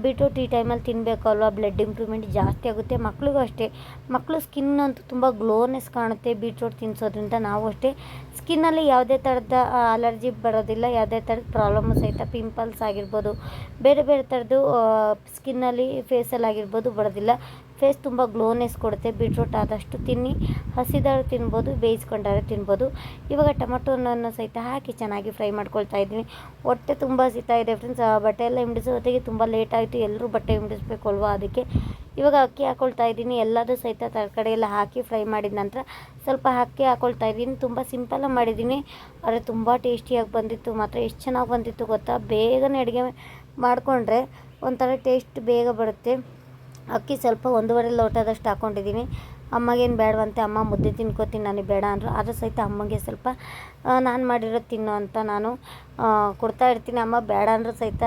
ಬೀಟ್ರೂಟ್ ಈ ಟೈಮಲ್ಲಿ ಅಲ್ವಾ ಬ್ಲಡ್ ಇಂಪ್ರೂವ್ಮೆಂಟ್ ಜಾಸ್ತಿ ಆಗುತ್ತೆ. ಮಕ್ಳಿಗೂ ಅಷ್ಟೇ. ಮಕ್ಕಳು ಸ್ಕಿನ್ ಅಂತೂ ತುಂಬ ಗ್ಲೋನೆಸ್ ಕಾಣುತ್ತೆ ಬೀಟ್ರೂಟ್ ತಿನ್ನಿಸೋದ್ರಿಂದ ನಾವು ಅಷ್ಟೇ ಸ್ಕಿನ್ನಲ್ಲಿ ಯಾವುದೇ ಥರದ ಅಲರ್ಜಿ ಬರೋದಿಲ್ಲ. ಯಾವುದೇ ಥರದ ಪ್ರಾಬ್ಲಮ್ ಸಹಿತ ಪಿಂಪಲ್ಸ್ ಆಗಿರ್ಬೋದು, ಬೇರೆ ಬೇರೆ ಥರದ್ದು ಸ್ಕಿನ್ನಲ್ಲಿ ಫೇಸಲ್ಲಿ ಆಗಿರ್ಬೋದು ಬರೋದಿಲ್ಲ. ಫೇಸ್ ತುಂಬ ಗ್ಲೋನೆಸ್ ಕೊಡುತ್ತೆ, ಬೀಟ್ರೂಟ್ ಆದಷ್ಟು ತಿನ್ನಿ. ಹಸಿದಾರು ತಿನ್ಬೋದು ಬೇಯಿಸ್ಕೊಂಡಾರು ತಿನ್ಬೋದು. ಇವಾಗ ಟೊಮಟೊನನ್ನು ಸಹಿತ ಹಾಕಿ ಚೆನ್ನಾಗಿ ಫ್ರೈ ಮಾಡ್ಕೊಳ್ತಾ ಇದ್ದೀನಿ. ಹೊಟ್ಟೆ ತುಂಬ ಹಸಿತಾ ಇದೆ ಫ್ರೆಂಡ್ಸ್ ಬಟ್ಟೆ ಎಲ್ಲ ಹೊತ್ತಿಗೆ ತುಂಬ ಲೇಟ್ ಆಯಿತು, ಎಲ್ಲರೂ ಬಟ್ಟೆ ಹಿಂಡಿಸ್ಬೇಕು ಅಲ್ವಾ ಅದಕ್ಕೆ. ಇವಾಗ ಅಕ್ಕಿ ಹಾಕ್ಕೊಳ್ತಾ ಇದ್ದೀನಿ. ಎಲ್ಲದೂ ಸಹಿತ ತರಕಾರಿ ಎಲ್ಲ ಹಾಕಿ ಫ್ರೈ ಮಾಡಿದ ನಂತರ ಸ್ವಲ್ಪ ಅಕ್ಕಿ ಹಾಕ್ಕೊಳ್ತಾ ಇದ್ದೀನಿ. ತುಂಬ ಸಿಂಪಲಾಗಿ ಮಾಡಿದ್ದೀನಿ. ಆದರೆ ತುಂಬ ಟೇಸ್ಟಿಯಾಗಿ ಬಂದಿತ್ತು. ಮಾತ್ರ ಎಷ್ಟು ಚೆನ್ನಾಗಿ ಬಂದಿತ್ತು ಗೊತ್ತಾ? ಬೇಗನೆ ಅಡುಗೆ ಮಾಡಿಕೊಂಡ್ರೆ ಒಂಥರ ಟೇಸ್ಟ್ ಬೇಗ ಬರುತ್ತೆ. ಅಕ್ಕಿ ಸ್ವಲ್ಪ ಒಂದೂವರೆ ಲೋಟದಷ್ಟು ಹಾಕ್ಕೊಂಡಿದ್ದೀನಿ ಅಮ್ಮಗೇನು ಬೇಡವಂತೆ ಅಮ್ಮ ಮುದ್ದೆ ತಿನ್ಕೋತೀನಿ, ನನಗೆ ಬೇಡ ಅಂದರು. ಆದರೂ ಸಹಿತ ಅಮ್ಮಗೆ ಸ್ವಲ್ಪ ನಾನು ಮಾಡಿರೋ ತಿನ್ನು ಅಂತ ನಾನು ಕೊಡ್ತಾ ಇರ್ತೀನಿ. ಅಮ್ಮ ಬೇಡ ಅಂದರೂ ಸಹಿತ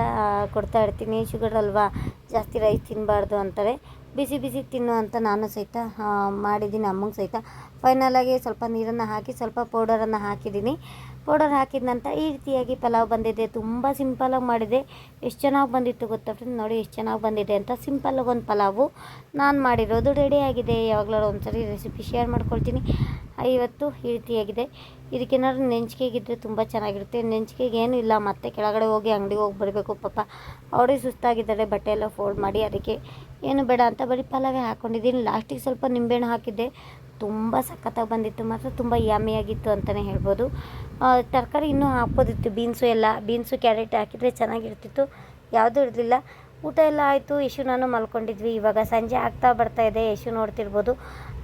ಕೊಡ್ತಾ ಇರ್ತೀನಿ. ಶುಗರ್ ಅಲ್ವಾ? ಜಾಸ್ತಿ ರೈಸ್ ತಿನ್ನಬಾರ್ದು ಅಂತಾರೆ. ಬಿಸಿ ಬಿಸಿ ತಿನ್ನು ಅಂತ ನಾನು ಸಹಿತ ಮಾಡಿದ್ದೀನಿ ಅಮ್ಮಂಗೆ ಸಹಿತ. ಫೈನಲಾಗಿ ಸ್ವಲ್ಪ ನೀರನ್ನು ಹಾಕಿ, ಸ್ವಲ್ಪ ಪೌಡರನ್ನು ಹಾಕಿದ್ದೀನಿ. ಪೌಡರ್ ಹಾಕಿದ ನಂತರ ಈ ರೀತಿಯಾಗಿ ಪಲಾವ್ ಬಂದಿದೆ. ತುಂಬ ಸಿಂಪಲಾಗಿ ಮಾಡಿದೆ. ಎಷ್ಟು ಚೆನ್ನಾಗಿ ಬಂದಿತ್ತು ಗೊತ್ತಾ ಫ್ರೆಂಡ್ ನೋಡಿ ಎಷ್ಟು ಚೆನ್ನಾಗಿ ಬಂದಿದೆ ಅಂತ. ಸಿಂಪಲಾಗಿ ಒಂದು ಪಲಾವು ನಾನು ಮಾಡಿರೋದು ರೆಡಿಯಾಗಿದೆ ಯಾವಾಗಲಾರು ಒಂದ್ಸರಿ ರೆಸಿಪಿ ಶೇರ್ ಮಾಡ್ಕೊಳ್ತೀನಿ. ಇವತ್ತು ಈ ರೀತಿಯಾಗಿದೆ. ಇದಕ್ಕೇನಾದ್ರು ನೆಂಚಿಕೆಗಿದ್ರೆ ತುಂಬ ಚೆನ್ನಾಗಿರುತ್ತೆ. ನೆಂಚಿಕೆಗೆ ಏನೂ ಇಲ್ಲ. ಮತ್ತೆ ಕೆಳಗಡೆ ಹೋಗಿ ಅಂಗಡಿಗೆ ಹೋಗಿ ಬರಬೇಕು. ಪಾಪ ಅವರೇ ಸುಸ್ತಾಗಿದ್ದಾರೆ. ಬಟ್ಟೆ ಫೋಲ್ಡ್ ಮಾಡಿ ಅದಕ್ಕೆ ಏನು ಬೇಡ ಅಂತ ಬರೀ ಪಲಾವೇ ಹಾಕ್ಕೊಂಡಿದ್ದೀನಿ ಲಾಸ್ಟಿಗೆ ಸ್ವಲ್ಪ ನಿಂಬೆಹಣ್ಣು ಹಾಕಿದ್ದೆ. ತುಂಬ ಸಖತ್ತಾಗಿ ಬಂದಿತ್ತು, ಮಾತ್ರ ತುಂಬ ಯಮ್ಮಿಯಾಗಿತ್ತು ಅಂತಲೇ ಹೇಳ್ಬೋದು. ತರಕಾರಿ ಇನ್ನೂ ಹಾಕ್ಬೋದಿತ್ತು, ಬೀನ್ಸು ಎಲ್ಲ. ಬೀನ್ಸು, ಕ್ಯಾರೆಟ್ ಹಾಕಿದರೆ ಚೆನ್ನಾಗಿರ್ತಿತ್ತು, ಯಾವುದೂ ಇರಲಿಲ್ಲ. ಊಟ ಎಲ್ಲ ಆಯಿತು, ಯಶು ನಾನು ಮಲ್ಕೊಂಡಿದ್ವಿ. ಇವಾಗ ಸಂಜೆ ಆಗ್ತಾ ಬರ್ತಾ ಇದೆ, ಯಶು ನೋಡ್ತಿರ್ಬೋದು.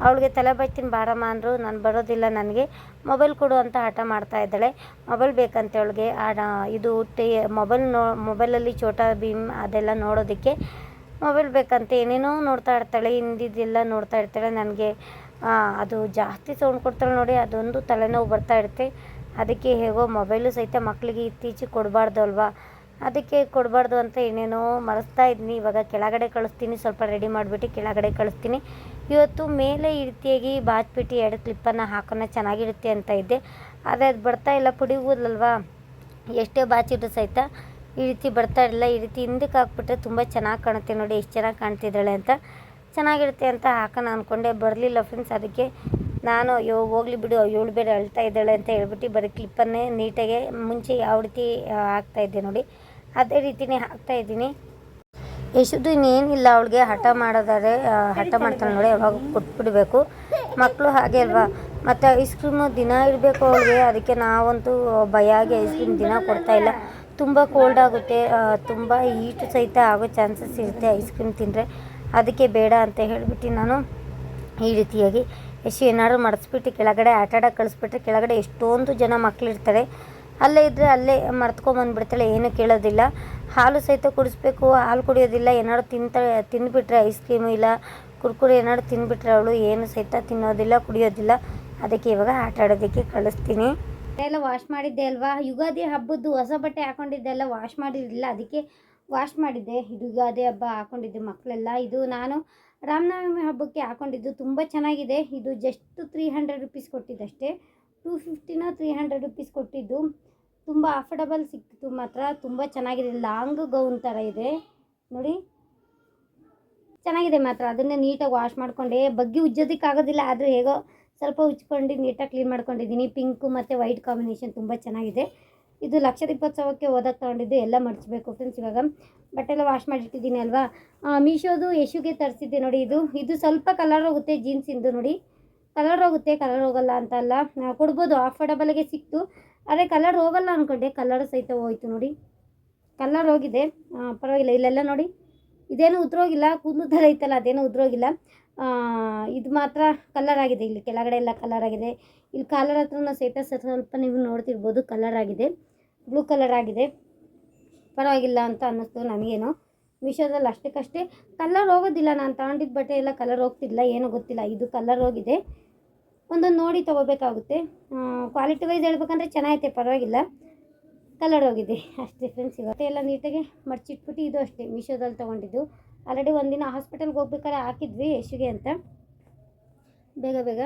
ಅವಳಿಗೆ ತಲೆ ಬಚ್ತೀನಿ ಬಾರಮ್ಮ ಅಂದರು. ನಾನು ಬರೋದಿಲ್ಲ ನನಗೆ. ಮೊಬೈಲ್ ಕೊಡು ಅಂತ ಹಠ ಮಾಡ್ತಾ ಇದ್ದಾಳೆ. ಮೊಬೈಲ್ ಬೇಕಂತ ಅವಳಿಗೆ. ಇದು ಟೇ, ಮೊಬೈಲ್ ನೋ, ಮೊಬೈಲಲ್ಲಿ ಚೋಟಾ ಭೀಮ್ ಅದೆಲ್ಲ ನೋಡೋದಕ್ಕೆ. ಮೊಬೈಲ್ ಬೇಕಂತ, ಏನೇನೋ ನೋಡ್ತಾ ಇರ್ತಾಳೆ ಹಿಂದಿದ್ದೆಲ್ಲ ನೋಡ್ತಾ ಇರ್ತಾಳೆ ನನಗೆ. ಅದು ಜಾಸ್ತಿ ಸೌಂಡ್ ಕೊಡ್ತಾಳೆ ನೋಡಿ, ಅದೊಂದು ತಲೆನೋವು ಬರ್ತಾ ಇರುತ್ತೆ. ಅದಕ್ಕೆ ಹೇಗೋ ಮೊಬೈಲು ಸಹಿತ ಮಕ್ಕಳಿಗೆ ಇತ್ತೀಚೆಗೆ ಕೊಡಬಾರ್ದು ಅಲ್ವಾ? ಅದಕ್ಕೆ ಕೊಡಬಾರ್ದು ಅಂತ ಏನೇನೋ ಮರೆಸ್ತಾ ಇದ್ದೀನಿ ಇವಾಗ ಕೆಳಗಡೆ ಕಳಿಸ್ತೀನಿ, ಸ್ವಲ್ಪ ರೆಡಿ ಮಾಡಿಬಿಟ್ಟು ಕೆಳಗಡೆ ಕಳಿಸ್ತೀನಿ. ಇವತ್ತು ಮೇಲೆ ಈ ರೀತಿಯಾಗಿ ಬಾಚ್ಬಿಟ್ಟು ಎರಡು ಕ್ಲಿಪ್ಪನ್ನು ಹಾಕೋಣ ಚೆನ್ನಾಗಿರುತ್ತೆ ಅಂತ ಇದ್ದೆ. ಆದರೆ ಅದು ಬರ್ತಾ ಇಲ್ಲ, ಪುಡಿಗೋದಲ್ವಾ? ಎಷ್ಟೇ ಬಾಚಿದ್ರು ಸಹಿತ ಈ ರೀತಿ ಬರ್ತಾ ಇರಲಿಲ್ಲ ಈ ರೀತಿ ಹಿಂದಕ್ಕೆ ಹಾಕ್ಬಿಟ್ರೆ ತುಂಬ ಚೆನ್ನಾಗಿ ಕಾಣುತ್ತೆ ನೋಡಿ, ಎಷ್ಟು ಚೆನ್ನಾಗಿ ಕಾಣ್ತಿದ್ದಾಳೆ ಅಂತ. ಚೆನ್ನಾಗಿರುತ್ತೆ ಅಂತ ಹಾಕೋಣ ಅಂದ್ಕೊಂಡೆ ಬರಲಿಲ್ಲ ಫ್ರೆಂಡ್ಸ್ ಅದಕ್ಕೆ ನಾನು ಅಯ್ಯೋ ಹೋಗ್ಲಿ ಬಿಡು ಇವಳು ಬೇರೆ ಅಳ್ತಾ ಇದ್ದಾಳೆ ಅಂತ ಹೇಳ್ಬಿಟ್ಟು ಬರೀ ಕ್ಲಿಪ್ಪನ್ನೇ ನೀಟಾಗೆ ಮುಂಚೆ ಯಾವ ರೀತಿ ಹಾಕ್ತಾಯಿದ್ದೆ ನೋಡಿ. ಅದೇ ರೀತಿನೇ ಹಾಕ್ತಾ ಇದ್ದೀನಿ. ಯಶುದು ಇನ್ನೇನಿಲ್ಲ, ಅವಳಿಗೆ ಹಠ ಮಾಡೋದಾದ್ರೆ ಹಠ ಮಾಡ್ತಾಳೆ ನೋಡಿ ಯಾವಾಗ ಕೊಟ್ಬಿಡಬೇಕು. ಮಕ್ಕಳು ಹಾಗೆ ಅಲ್ವಾ? ಮತ್ತು ಐಸ್ ಕ್ರೀಮು ದಿನ ಇರಬೇಕು ಅವಳಿಗೆ, ಅದಕ್ಕೆ ನಾವಂತೂ ಭಯ ಆಗಿ ಐಸ್ ಕ್ರೀಮ್ ದಿನ ಕೊಡ್ತಾಯಿಲ್ಲ ತುಂಬ ಕೋಲ್ಡ್ ಆಗುತ್ತೆ ತುಂಬ ಹೀಟ್ ಸಹಿತ ಆಗೋ ಚಾನ್ಸಸ್ ಇರುತ್ತೆ ಐಸ್ ಕ್ರೀಮ್ ತಿಂದರೆ. ಅದಕ್ಕೆ ಬೇಡ ಅಂತ ಹೇಳಿಬಿಟ್ಟು ನಾನು ಈ ರೀತಿಯಾಗಿ ಎಷ್ಟು ಏನಾದರೂ ಮರೆಸ್ಬಿಟ್ಟು ಕೆಳಗಡೆ ಆಟ ಕಳಿಸ್ಬಿಟ್ರೆ ಕೆಳಗಡೆ ಎಷ್ಟೊಂದು ಜನ ಮಕ್ಕಳಿರ್ತಾರೆ ಅಲ್ಲೇ ಇದ್ದರೆ ಅಲ್ಲೇ ಮರ್ತ್ಕೊಂಬಂದ್ಬಿಡ್ತಾಳೆ ಏನೂ ಕೇಳೋದಿಲ್ಲ. ಹಾಲು ಸಹಿತ ಕುಡಿಸ್ಬೇಕು, ಹಾಲು ಕುಡಿಯೋದಿಲ್ಲ, ಏನಾದ್ರು ತಿಂತ, ತಿಂದುಬಿಟ್ರೆ ಐಸ್ ಕ್ರೀಮು ಇಲ್ಲ, ಕುರ್ಕುರೆ ಏನಾದ್ರು ತಿಂದುಬಿಟ್ರೆ ಅವಳು ಏನು ಸಹಿತ ತಿನ್ನೋದಿಲ್ಲ, ಕುಡಿಯೋದಿಲ್ಲ. ಅದಕ್ಕೆ ಇವಾಗ ಆಟ ಆಡೋದಕ್ಕೆ ಕಳಿಸ್ತೀನಿ. ಎಲ್ಲ ವಾಶ್ ಮಾಡಿದ್ದೆ ಅಲ್ವಾ? ಯುಗಾದಿ ಹಬ್ಬದ್ದು ಹೊಸ ಬಟ್ಟೆ ಹಾಕೊಂಡಿದ್ದೆಲ್ಲ ವಾಶ್ ಮಾಡಿರಲಿಲ್ಲ. ಅದಕ್ಕೆ ವಾಶ್ ಮಾಡಿದ್ದೆ ಇದು ಯುಗಾದಿ ಹಬ್ಬ ಹಾಕೊಂಡಿದ್ದೆ ಮಕ್ಕಳೆಲ್ಲ ಇದು ನಾನು ರಾಮನವಮಿ ಹಬ್ಬಕ್ಕೆ ಹಾಕೊಂಡಿದ್ದು ತುಂಬ ಚೆನ್ನಾಗಿದೆ. ಇದು ಜಸ್ಟ್ ತ್ರೀ ಹಂಡ್ರೆಡ್ ರುಪೀಸ್ ಕೊಟ್ಟಿದ್ದಷ್ಟೇ. ಟೂ ಫಿಫ್ಟಿನ ತ್ರೀ ಹಂಡ್ರೆಡ್ ರುಪೀಸ್ ಕೊಟ್ಟಿದ್ದು. ತುಂಬ ಅಫರ್ಡಬಲ್ ಸಿಕ್ತಿತ್ತು ಮಾತ್ರ. ತುಂಬ ಚೆನ್ನಾಗಿದೆ. ಲಾಂಗ್ ಗೌನ್ ಥರ ಇದೆ. ನೋಡಿ. ಚೆನ್ನಾಗಿದೆ ಮಾತ್ರ. ಅದನ್ನೇ ನೀಟಾಗಿ ವಾಶ್ ಮಾಡಿಕೊಂಡೆ. ಬಗ್ಗಿ ಉಜ್ಜೋದಕ್ಕಾಗೋದಿಲ್ಲ. ಆದರೂ ಹೇಗೋ ಸ್ವಲ್ಪ ಉಜ್ಕೊಂಡು ನೀಟಾಗಿ ಕ್ಲೀನ್ ಮಾಡ್ಕೊಂಡಿದ್ದೀನಿ. ಪಿಂಕು ಮತ್ತು ವೈಟ್ ಕಾಂಬಿನೇಷನ್ ತುಂಬ ಚೆನ್ನಾಗಿದೆ. ಇದು ಲಕ್ಷದ ಇಪ್ಪತ್ತು ಸಾವಿರಕ್ಕೆ ಓದಕ್ಕೆ ತೊಗೊಂಡಿದ್ದು ಎಲ್ಲ ಮಡಚಬೇಕು ಫ್ರೆಂಡ್ಸ್ ಇವಾಗ. ಬಟ್ಟೆ ಎಲ್ಲ ವಾಶ್ ಮಾಡಿಟ್ಟಿದ್ದೀನಿ ಅಲ್ವಾ? ಮೀಶೋದು ಯಶುಗೆ ತರಿಸಿದ್ದೆ ನೋಡಿ ಇದು. ಇದು ಸ್ವಲ್ಪ ಕಲರ್ ಹೋಗುತ್ತೆ ಜೀನ್ಸಿಂದು ನೋಡಿ. ಕಲರ್ ಹೋಗುತ್ತೆ ಕಲರ್ ಹೋಗಲ್ಲ ಅಂತ ಅಲ್ಲ. ಕೊಡ್ಬೋದು ಅಫೋರ್ಡಬಲ್ಗೆ ಸಿಕ್ತು. ಆದರೆ ಕಲರ್ ಹೋಗಲ್ಲ ಅಂದ್ಕೊಂಡೆ ಕಲರ್ ಸಹಿತ ಹೋಯ್ತು ನೋಡಿ. ಕಲರ್ ಹೋಗಿದೆ. ಪರವಾಗಿಲ್ಲ, ಇಲ್ಲೆಲ್ಲ ನೋಡಿ. ಇದೇನು ಉದ್ರೋಗಿಲ್ಲ, ಕೂದಲು ಥರ ಇತ್ತಲ್ಲ ಅದೇನು ಉದ್ರೋಗಿಲ್ಲ. ಇದು ಮಾತ್ರ ಕಲರ್ ಆಗಿದೆ. ಇಲ್ಲಿ ಕೆಳಗಡೆ ಎಲ್ಲ ಕಲರ್ ಆಗಿದೆ. ಇಲ್ಲಿ ಕಾಲರ್ ಹತ್ರನೂ ಸಹಿತ ಸ್ವಲ್ಪ ನೀವು ನೋಡ್ತಿರ್ಬೋದು ಕಲರ್ ಆಗಿದೆ. ಬ್ಲೂ ಕಲರ್ ಆಗಿದೆ. ಪರವಾಗಿಲ್ಲ ಅಂತ ಅನ್ನಿಸ್ತು ನನಗೇನು ಮೀಶೋದಲ್ಲಿ ಅಷ್ಟಕ್ಕಷ್ಟೇ ಕಲರ್ ಹೋಗೋದಿಲ್ಲ. ನಾನು ತಗೊಂಡಿದ್ದ ಬಟ್ಟೆ ಎಲ್ಲ ಕಲರ್ ಹೋಗ್ತಿಲ್ಲ ಏನೂ ಗೊತ್ತಿಲ್ಲ. ಇದು ಕಲರ್ ಹೋಗಿದೆ. ಒಂದೊಂದು ನೋಡಿ ತೊಗೋಬೇಕಾಗುತ್ತೆ. ಕ್ವಾಲಿಟಿ ವೈಸ್ ಹೇಳ್ಬೇಕಂದ್ರೆ ಚೆನ್ನಾಗೈತೆ, ಪರವಾಗಿಲ್ಲ. ಕಲರ್ ಹೋಗಿದೆ. ಅಷ್ಟೇ ಫ್ರೆಂಡ್ಸ್ ಇವತ್ತೆ ಎಲ್ಲ ನೀಟಾಗಿ ಮಡಚಿಟ್ಬಿಟ್ಟು ಇದು ಅಷ್ಟೇ, ಮೀಶೋದಲ್ಲಿ ತೊಗೊಂಡಿದ್ದು. ಆಲ್ರೆಡಿ ಒಂದಿನ ಹಾಸ್ಪಿಟಲ್ಗೆ ಹೋಗ್ಬೇಕಾದ್ರೆ ಹಾಕಿದ್ವಿ ಯಶುಗೆ ಅಂತ. ಬೇಗ ಬೇಗ.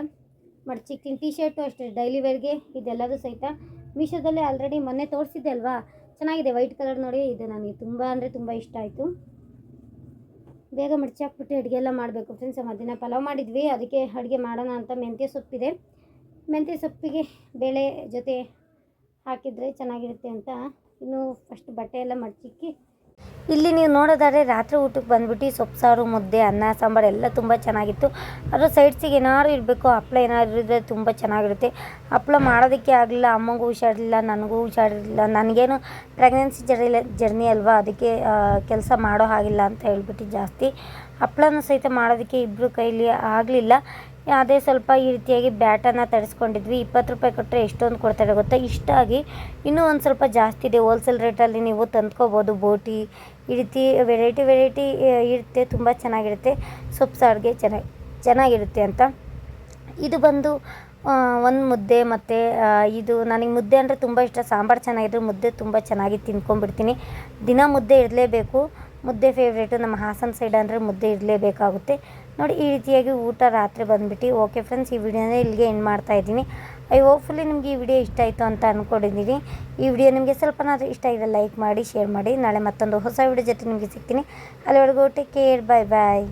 ಮಡ್ಚಿಕ್ತೀನಿ ಟಿ ಶರ್ಟು ಅಷ್ಟೇ ಡೈಲಿ ವೇರ್ಗೆ ಇದೆಲ್ಲದು ಸಹಿತ. ಮೀಶೋದಲ್ಲೇ ಆಲ್ರೆಡಿ ಮೊನ್ನೆ ತೋರಿಸಿದ್ದೆ ಅಲ್ವಾ? ಚೆನ್ನಾಗಿದೆ ವೈಟ್ ಕಲರ್ ನೋಡಿ, ಇದು ನನಗೆ ತುಂಬ ಅಂದರೆ ತುಂಬ ಇಷ್ಟ ಆಯಿತು. ಬೇಗ ಮಡ್ಚಿ ಹಾಕ್ಬಿಟ್ಟು ಅಡುಗೆ ಎಲ್ಲ ಮಾಡಬೇಕು ಫ್ರೆಂಡ್ಸ್ ಮಧ್ಯಾಹ್ನ ಪಲಾವ್ ಮಾಡಿದ್ವಿ, ಅದಕ್ಕೆ ಅಡುಗೆ ಮಾಡೋಣ ಅಂತ ಮೆಂತ್ಯ ಸೊಪ್ಪಿದೆ. ಮೆಂತ್ಯ ಸೊಪ್ಪಿಗೆ ಬೇಳೆ ಜೊತೆ ಹಾಕಿದರೆ ಚೆನ್ನಾಗಿರುತ್ತೆ ಅಂತ. ಇನ್ನೂ ಫಸ್ಟ್ ಬಟ್ಟೆ ಎಲ್ಲ ಮಡ್ಚಿಕ್ಕಿ ಇಲ್ಲಿ ನೀವು ನೋಡೋದಾದ್ರೆ ರಾತ್ರಿ ಊಟಕ್ಕೆ ಬಂದ್ಬಿಟ್ಟು ಸೊಪ್ಪು, ಸಾರು, ಮುದ್ದೆ, ಅನ್ನ, ಸಾಂಬಾರು ಎಲ್ಲ ತುಂಬ ಚೆನ್ನಾಗಿತ್ತು. ಅದ್ರ ಸೈಡ್ಸಿಗೆ ಏನಾದ್ರು ಇರಬೇಕು, ಹಪ್ಳ ಏನಾದ್ರು ಇದ್ದರೆ ತುಂಬ ಚೆನ್ನಾಗಿರುತ್ತೆ. ಹಪ್ಳ ಮಾಡೋದಕ್ಕೆ ಆಗಲಿಲ್ಲ, ಅಮ್ಮಂಗೂ ಹುಷಾರಿಲ್ಲ ನನಗೂ ಹುಷಾರಿರಲಿಲ್ಲ, ನನಗೇನು ಪ್ರೆಗ್ನೆನ್ಸಿ ಜರ್ನಿ ಜರ್ನಿ ಅಲ್ವಾ? ಅದಕ್ಕೆ ಕೆಲಸ ಮಾಡೋ ಹಾಗಿಲ್ಲ ಅಂತ ಹೇಳ್ಬಿಟ್ಟು ಜಾಸ್ತಿ. ಹಪ್ಳನ ಸಹಿತ ಮಾಡೋದಕ್ಕೆ ಇಬ್ಬರು ಕೈಲಿ ಆಗಲಿಲ್ಲ. ಅದೇ ಸ್ವಲ್ಪ ಈ ರೀತಿಯಾಗಿ ಬ್ಯಾಟನ್ನು ತರಿಸ್ಕೊಂಡಿದ್ವಿ. ಇಪ್ಪತ್ತು ರೂಪಾಯಿ ಕೊಟ್ಟರೆ ಎಷ್ಟೊಂದು ಕೊಡ್ತಾರೆ ಗೊತ್ತಾ? ಇಷ್ಟಾಗಿ ಇನ್ನೂ ಒಂದು ಸ್ವಲ್ಪ ಜಾಸ್ತಿ ಇದೆ. ಹೋಲ್ಸೇಲ್ ರೇಟಲ್ಲಿ ನೀವು ತಂದ್ಕೋಬೋದು ಬೋಟಿ. ಈ ರೀತಿ ವೆರೈಟಿ ವೆರೈಟಿ ಇರುತ್ತೆ ತುಂಬ ಚೆನ್ನಾಗಿರುತ್ತೆ. ಸೊಪ್ಪು ಸಾರಿಗೆ ಚೆನ್ನಾಗಿ, ಚೆನ್ನಾಗಿರುತ್ತೆ ಅಂತ. ಇದು ಬಂದು ಒಂದು ಮುದ್ದೆ ಮತ್ತು ಇದು ನನಗೆ ಮುದ್ದೆ ಅಂದರೆ ತುಂಬ ಇಷ್ಟ. ಸಾಂಬಾರು ಚೆನ್ನಾಗಿದ್ರೆ ಮುದ್ದೆ ತುಂಬ ಚೆನ್ನಾಗಿ ತಿನ್ಕೊಂಡ್ಬಿಡ್ತೀನಿ ದಿನ ಮುದ್ದೆ ಇರಲೇಬೇಕು. ಮುದ್ದೆ ಫೇವ್ರೇಟು ನಮ್ಮ ಹಾಸನ ಸೈಡ್ ಅಂದರೆ ಮುದ್ದೆ ಇರಲೇಬೇಕಾಗುತ್ತೆ. ನೋಡಿ, ಈ ರೀತಿಯಾಗಿ ಊಟ ರಾತ್ರಿ ಬಂದುಬಿಟ್ಟು ಓಕೆ ಫ್ರೆಂಡ್ಸ್ ಈ ವಿಡಿಯೋನ ಇಲ್ಲಿಗೆ ಎಂಡ್ ಮಾಡ್ತಾ ಇದ್ದೀನಿ. ಐ ಹೋಪ್ಫುಲಿ ನಿಮಗೆ ಈ ವಿಡಿಯೋ ಇಷ್ಟ ಆಯಿತು ಅಂತ ಅಂದ್ಕೊಂಡಿದ್ದೀನಿ ಈ ವಿಡಿಯೋ ನಿಮಗೆ ಸ್ವಲ್ಪನಾದರೂ ಇಷ್ಟ ಇದೆ ಲೈಕ್ ಮಾಡಿ ಶೇರ್ ಮಾಡಿ. ನಾಳೆ ಮತ್ತೊಂದು ಹೊಸ ವಿಡಿಯೋ ಜೊತೆ ನಿಮಗೆ ಸಿಗ್ತೀನಿ. ಅಲ್ಲಿವರೆಗೂ ಟೇಕ್ ಕೇರ್ ಬಾಯ್ ಬಾಯ್